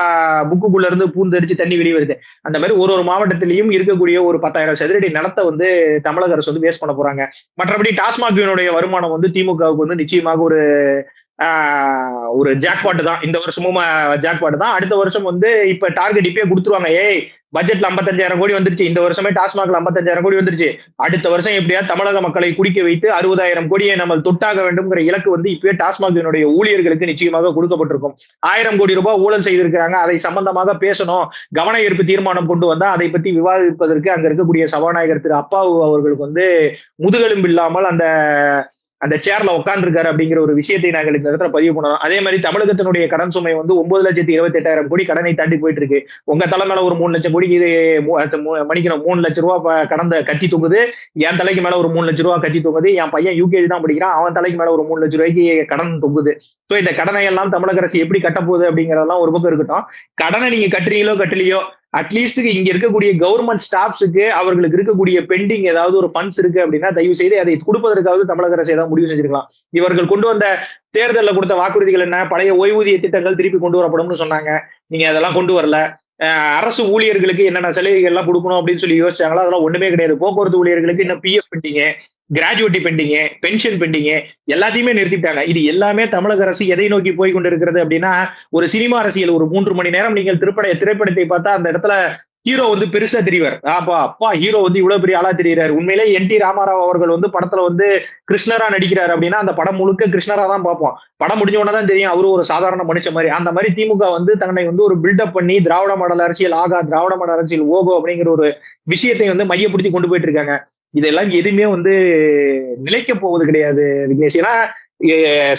புக்குக்குள்ள இருந்து பூந்தடிச்சு தண்ணி வெளியே வருது. அந்த மாதிரி ஒரு ஒரு மாவட்டத்திலையும் இருக்கக்கூடிய ஒரு பத்தாயிரம் சதுரடி நிலத்தை வந்து தமிழக அரசு வந்து வேஸ்ட் பண்ண போறாங்க. மற்றபடி டாஸ்மாகினுடைய வருமானம் வந்து திமுகவுக்கு வந்து நிச்சயமாக ஒரு ஒரு ஜாக்பாட்டு தான். இந்த வருஷமும் ஜாக்பாட்டு தான். அடுத்த வருஷம் வந்து இப்ப டார்கெட் இப்பயே கொடுத்துருவாங்க. ஏய் பட்ஜெட்ல 55000 கோடி வந்துருச்சு. இந்த வருஷமே டாஸ்மாக்ல 55000 கோடி வந்துருச்சு. அடுத்த வருஷம் எப்படியா தமிழக மக்களை குடிக்க வைத்து அறுபதாயிரம் கோடியை நம்ம தொட்டாக வேண்டும்ங்கிற இலக்கு வந்து இப்பயே டாஸ்மாகினுடைய ஊழியர்களுக்கு நிச்சயமாக கொடுக்கப்பட்டிருக்கும். ஆயிரம் கோடி ரூபாய் ஊழல் செய்திருக்கிறாங்க. அதை சம்பந்தமாக பேசணும். கவன ஈர்ப்பு தீர்மானம் கொண்டு வந்தா அதை பத்தி விவாதிப்பதற்கு அங்க இருக்கக்கூடிய சபாநாயகர் திரு அப்பாவு அவர்களுக்கு வந்து முதுகெலும்பு இல்லாமல் அந்த அந்த சேர்ல உட்காந்துருக்காரு அப்படிங்கிற ஒரு விஷயத்தை நாங்கள் இந்த இடத்துல பதிவு பண்ணணும். அதே மாதிரி தமிழகத்தினுடைய கடன் சுமை வந்து ஒன்பது லட்சத்தி இருபத்தி எட்டாயிரம் கோடி கடனை தாண்டி போயிட்டு இருக்கு உங்க தலைமையில ஒரு மூணு லட்சம் கோடிக்கு இது மணிக்கணும் மூணு லட்ச ரூபா கடந்த கத்தி தூங்குது. என் தலைக்கு மேல ஒரு மூணு லட்ச ரூபா கத்தி தூங்குது. என் பையன் யூகேஜி தான் படிக்கிறான். அவன் தலைக்கு மேல ஒரு மூணு லட்ச ரூபாய்க்கு கடன் தொங்குது. ஸோ இந்த கடனை எல்லாம் தமிழக அரசு எப்படி கட்ட போகுது அப்படிங்கறதெல்லாம் ஒரு பக்கம் இருக்கட்டும். கடனை நீங்க கட்டுறீங்களோ கட்டலையோ அட்லீஸ்ட்டுக்கு இங்க இருக்கக்கூடிய கவர்மெண்ட் ஸ்டாஃப்ஸுக்கு அவர்களுக்கு இருக்கக்கூடிய பெண்டிங் ஏதாவது ஒரு ஃபண்ட்ஸ் இருக்கு அப்படின்னா தயவு செய்து அதை கொடுப்பதற்காவது தமிழக அரசு ஏதாவது முடிவு செஞ்சிருக்கலாம். இவர்கள் கொண்டு வந்த தேர்தலில் கொடுத்த வாக்குறுதிகள் என்ன? பழைய ஓய்வூதிய திட்டங்கள் திருப்பி கொண்டு வரப்படும்னு சொன்னாங்க. நீங்க அதெல்லாம் கொண்டு வரல. அரசு ஊழியர்களுக்கு என்னென்ன சலுகைகள் எல்லாம் கொடுக்கணும் அப்படின்னு சொல்லி யோசிச்சாங்களோ அதெல்லாம் ஒண்ணுமே கிடையாது. போக்குவரத்து ஊழியர்களுக்கு இன்னும் பிஎஃப் பெண்டிங்க கிராஜுவேட்டி பெண்டிங்கு பென்ஷன் பெண்டிங்கு எல்லாத்தையுமே நிறுத்திட்டாங்க. இது எல்லாமே தமிழக அரசு எதை நோக்கி போய் கொண்டிருக்கிறது அப்படின்னா ஒரு சினிமா அரசியல் ஒரு மூன்று மணி நேரம் நீங்கள் திரைப்பட திரைப்படத்தை பார்த்தா அந்த இடத்துல ஹீரோ வந்து பெருசா தெரிவார். அப்பா அப்பா ஹீரோ வந்து இவ்வளவு பெரிய ஆளா தெரியுறாரு. உண்மையிலே என் டி ராமாராவ் அவர்கள் வந்து படத்துல வந்து கிருஷ்ணரா நடிக்கிறாரு அப்படின்னா அந்த படம் முழுக்க கிருஷ்ணரா தான் பார்ப்போம் படம் முடிஞ்ச உடனே தான் தெரியும் அவரு ஒரு சாதாரண மனுஷன் மாதிரி. அந்த மாதிரி திமுக வந்து தன்னை வந்து ஒரு பில்டப் பண்ணி திராவிட மாடல் அரசியல் ஆகா திராவிட மாடல் அரசியல் ஓகோ அப்படிங்கிற ஒரு விஷயத்தை வந்து மையப்படுத்தி கொண்டு போயிட்டு இருக்காங்க. இதெல்லாம் எதுவுமே வந்து நிலைக்க போவது கிடையாது விக்னேஷ். ஏன்னா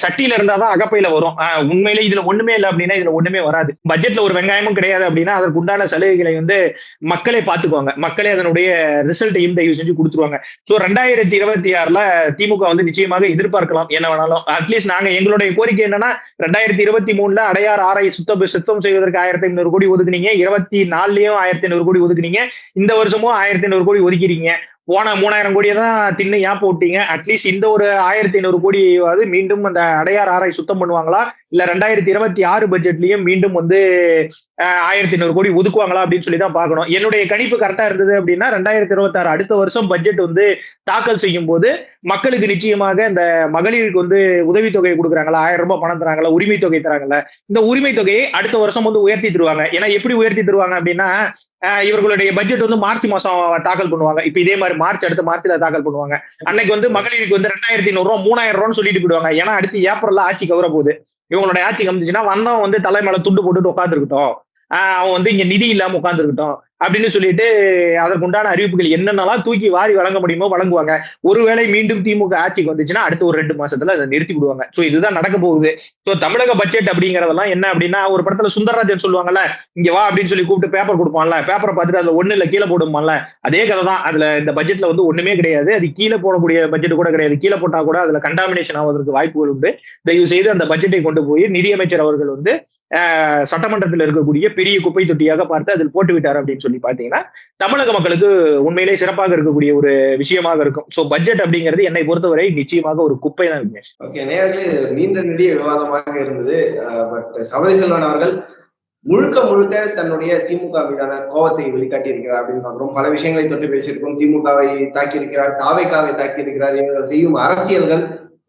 சட்டியில இருந்தாதான் அகப்பையில வரும். உண்மையிலே இதுல ஒண்ணுமே இல்லை அப்படின்னா இதுல ஒண்ணுமே வராது. பட்ஜெட்ல ஒரு வெங்காயமும் கிடையாது அப்படின்னா அதற்கு உண்டான சலுகைகளை வந்து மக்களே பாத்துக்குவாங்க மக்களே அதனுடைய ரிசல்ட்டையும் தயவு செஞ்சு கொடுத்துருவாங்க. ஸோ ரெண்டாயிரத்தி இருபத்தி ஆறுல திமுக வந்து நிச்சயமாக எதிர்பார்க்கலாம் என்ன வேணாலும். அட்லீஸ்ட் நாங்க எங்களுடைய கோரிக்கை என்னன்னா ரெண்டாயிரத்தி இருபத்தி மூணுல அடையார் ஆறை சுத்தம் சுத்தம் செய்வதற்கு ஆயிரத்தி ஐநூறு கோடி ஒதுக்குனீங்க. இருபத்தி நாலுலயும் ஆயிரத்தி ஐநூறு கோடி ஒதுக்குனீங்க. இந்த வருஷமும் ஆயிரத்தி ஐநூறு கோடி ஒதுக்கிறீங்க போன மூணாயிரம் கோடியை தான் தின்னு ஏன் போட்டீங்க அட்லீஸ்ட் இந்த ஒரு ஆயிரத்தி ஐநூறு கோடியாவது மீண்டும் அந்த அடையார் ஆராய் சுத்தம் பண்ணுவாங்களா? இல்ல ரெண்டாயிரத்தி இருபத்தி ஆறு பட்ஜெட்லயும் மீண்டும் வந்து ஆயிரத்தி ஐநூறு கோடி ஒதுக்குவாங்களா அப்படின்னு சொல்லி தான் பார்க்கணும். என்னுடைய கணிப்பு கரெக்டா இருந்தது அப்படின்னா ரெண்டாயிரத்தி இருபத்தி ஆறு அடுத்த வருஷம் பட்ஜெட் வந்து தாக்கல் செய்யும் போது மக்களுக்கு நிச்சயமாக இந்த மகளிருக்கு வந்து உதவித்தொகை கொடுக்குறாங்களா? ஆயிரம் ரூபாய் பணம் தராங்களா? உரிமை தொகை தராங்கல்ல இந்த உரிமை தொகையை அடுத்த வருஷம் வந்து உயர்த்தி தருவாங்க. ஏன்னா எப்படி உயர்த்தி தருவாங்க அப்படின்னா இவர்களுடைய பட்ஜெட் வந்து மார்ச் மாசம் தாக்கல் பண்ணுவாங்க. இப்ப இதே மாதிரி மார்ச் அடுத்த மார்ச்ல தாக்கல் பண்ணுவாங்க. அன்னைக்கு வந்து மகளிருக்கு வந்து ரெண்டாயிரத்தி ஐநூறு ரூபா மூணாயிரம் ரூபான்னு சொல்லிட்டு போயிடுவாங்க. ஏன்னா அடுத்து ஏப்ரல்ல ஆட்சி கவர போகுது இவங்களுடைய ஆட்சி கமிச்சுன்னா வந்தவன் வந்து தலை மேல துண்டு போட்டுட்டு உட்காந்துருக்கட்டும் அவன் வந்து இங்க நிதி இல்லாம உட்காந்துருக்கட்டும் அப்படின்னு சொல்லிட்டு அதற்கு உண்டான அறிவிப்புகள் என்னென்னலாம் தூக்கி வாரி வழங்க முடியுமோ வழங்குவாங்க. ஒருவேளை மீண்டும் திமுக ஆட்சிக்கு வந்துச்சுன்னா அடுத்த ஒரு ரெண்டு மாசத்துல அதை நிறுத்தி விடுவாங்க. சோ இதுதான் நடக்க போகுது. சோ தமிழக பட்ஜெட் அப்படிங்கறதெல்லாம் என்ன அப்படின்னா ஒரு படத்துல சுந்தரராஜன் சொல்லுவாங்கல்ல இங்க வா அப்படின்னு சொல்லி கூப்பிட்டு பேப்பர் கொடுப்பான்ல. பேப்பரை பார்த்துட்டு அதுல ஒண்ணு இல்ல கீழே போடுமான்ல. அதே கதை தான். அதுல இந்த பட்ஜெட்ல வந்து ஒண்ணுமே கிடையாது. அது கீழே போடக்கூடிய பட்ஜெட் கூட கிடையாது. கீழே போட்டா கூட அதுல கண்டாமினேஷன் ஆவதற்கு வாய்ப்புகள் உண்டு. தயவு செய்து அந்த பட்ஜெட்டை கொண்டு போய் நிதியமைச்சர் அவர்கள் வந்து சட்டமன்றத்தில் இருக்கக்கூடிய பெரிய குப்பை தொட்டியாக பார்த்து அதில் போட்டு விட்டார் அப்படின்னு சொல்லி பாத்தீங்கன்னா தமிழக மக்களுக்கு உண்மையிலே சிறப்பாக இருக்கக்கூடிய ஒரு விஷயமாக இருக்கும். சோ பட்ஜெட் அப்படிங்கிறது என்னை பொறுத்தவரை நிச்சயமாக ஒரு குப்பை தான் விக்னேஷ் ஓகே நேர்களே நீண்ட நெடிய விவாதமாக இருந்தது. பட் சபரி செல்வன் அவர்கள் முழுக்க முழுக்க தன்னுடைய திமுக மீதான கோபத்தை வெளிக்காட்டி இருக்கிறார் அப்படின்னு பார்க்கிறோம். பல விஷயங்களை தொட்டு பேசியிருக்கோம். திமுகவை தாக்கி இருக்கிறார் தாவைக்காவை தாக்கி இருக்கிறார் இவர்கள் செய்யும் அரசியல்கள்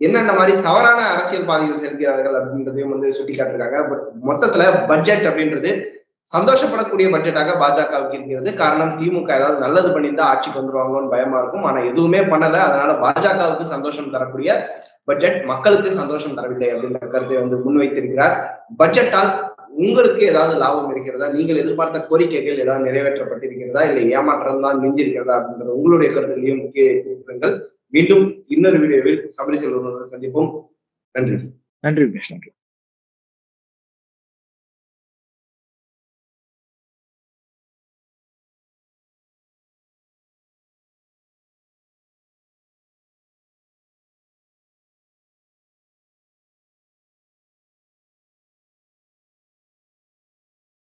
என்னென்ன மாதிரி தவறான அரசியல் பாதைகள் செல்கிறார்கள் அப்படின்றதையும் வந்து சுட்டிக்காட்டிருக்காங்க பட் மொத்தத்துல பட்ஜெட் அப்படின்றது சந்தோஷப்படக்கூடிய பட்ஜெட்டாக பாஜகவுக்கு இருக்கிறது. காரணம் திமுக ஏதாவது நல்லது பண்ணியிருந்தா ஆட்சிக்கு வந்துருவாங்களோன்னு பயமா இருக்கும். ஆனா எதுவுமே பண்ணல. அதனால பாஜகவுக்கு சந்தோஷம் தரக்கூடிய பட்ஜெட் மக்களுக்கு சந்தோஷம் தரவில்லை அப்படின்ற கருத்தை வந்து முன்வைத்திருக்கிறார். பட்ஜெட்டால் உங்களுக்கு ஏதாவது லாபம் இருக்கிறதா? நீங்கள் எதிர்பார்த்த கோரிக்கைகள் ஏதாவது நிறைவேற்றப்பட்டிருக்கிறதா? இல்லை ஏமாற்றம் தான் மிஞ்சிருக்கிறதா அப்படின்றது உங்களுடைய கருத்துகளையும் முக்கிய மீண்டும் இன்னொரு வீடியோவில் சபரி செல்வனுடன் சந்திப்போம். நன்றி. நன்றி நன்றி.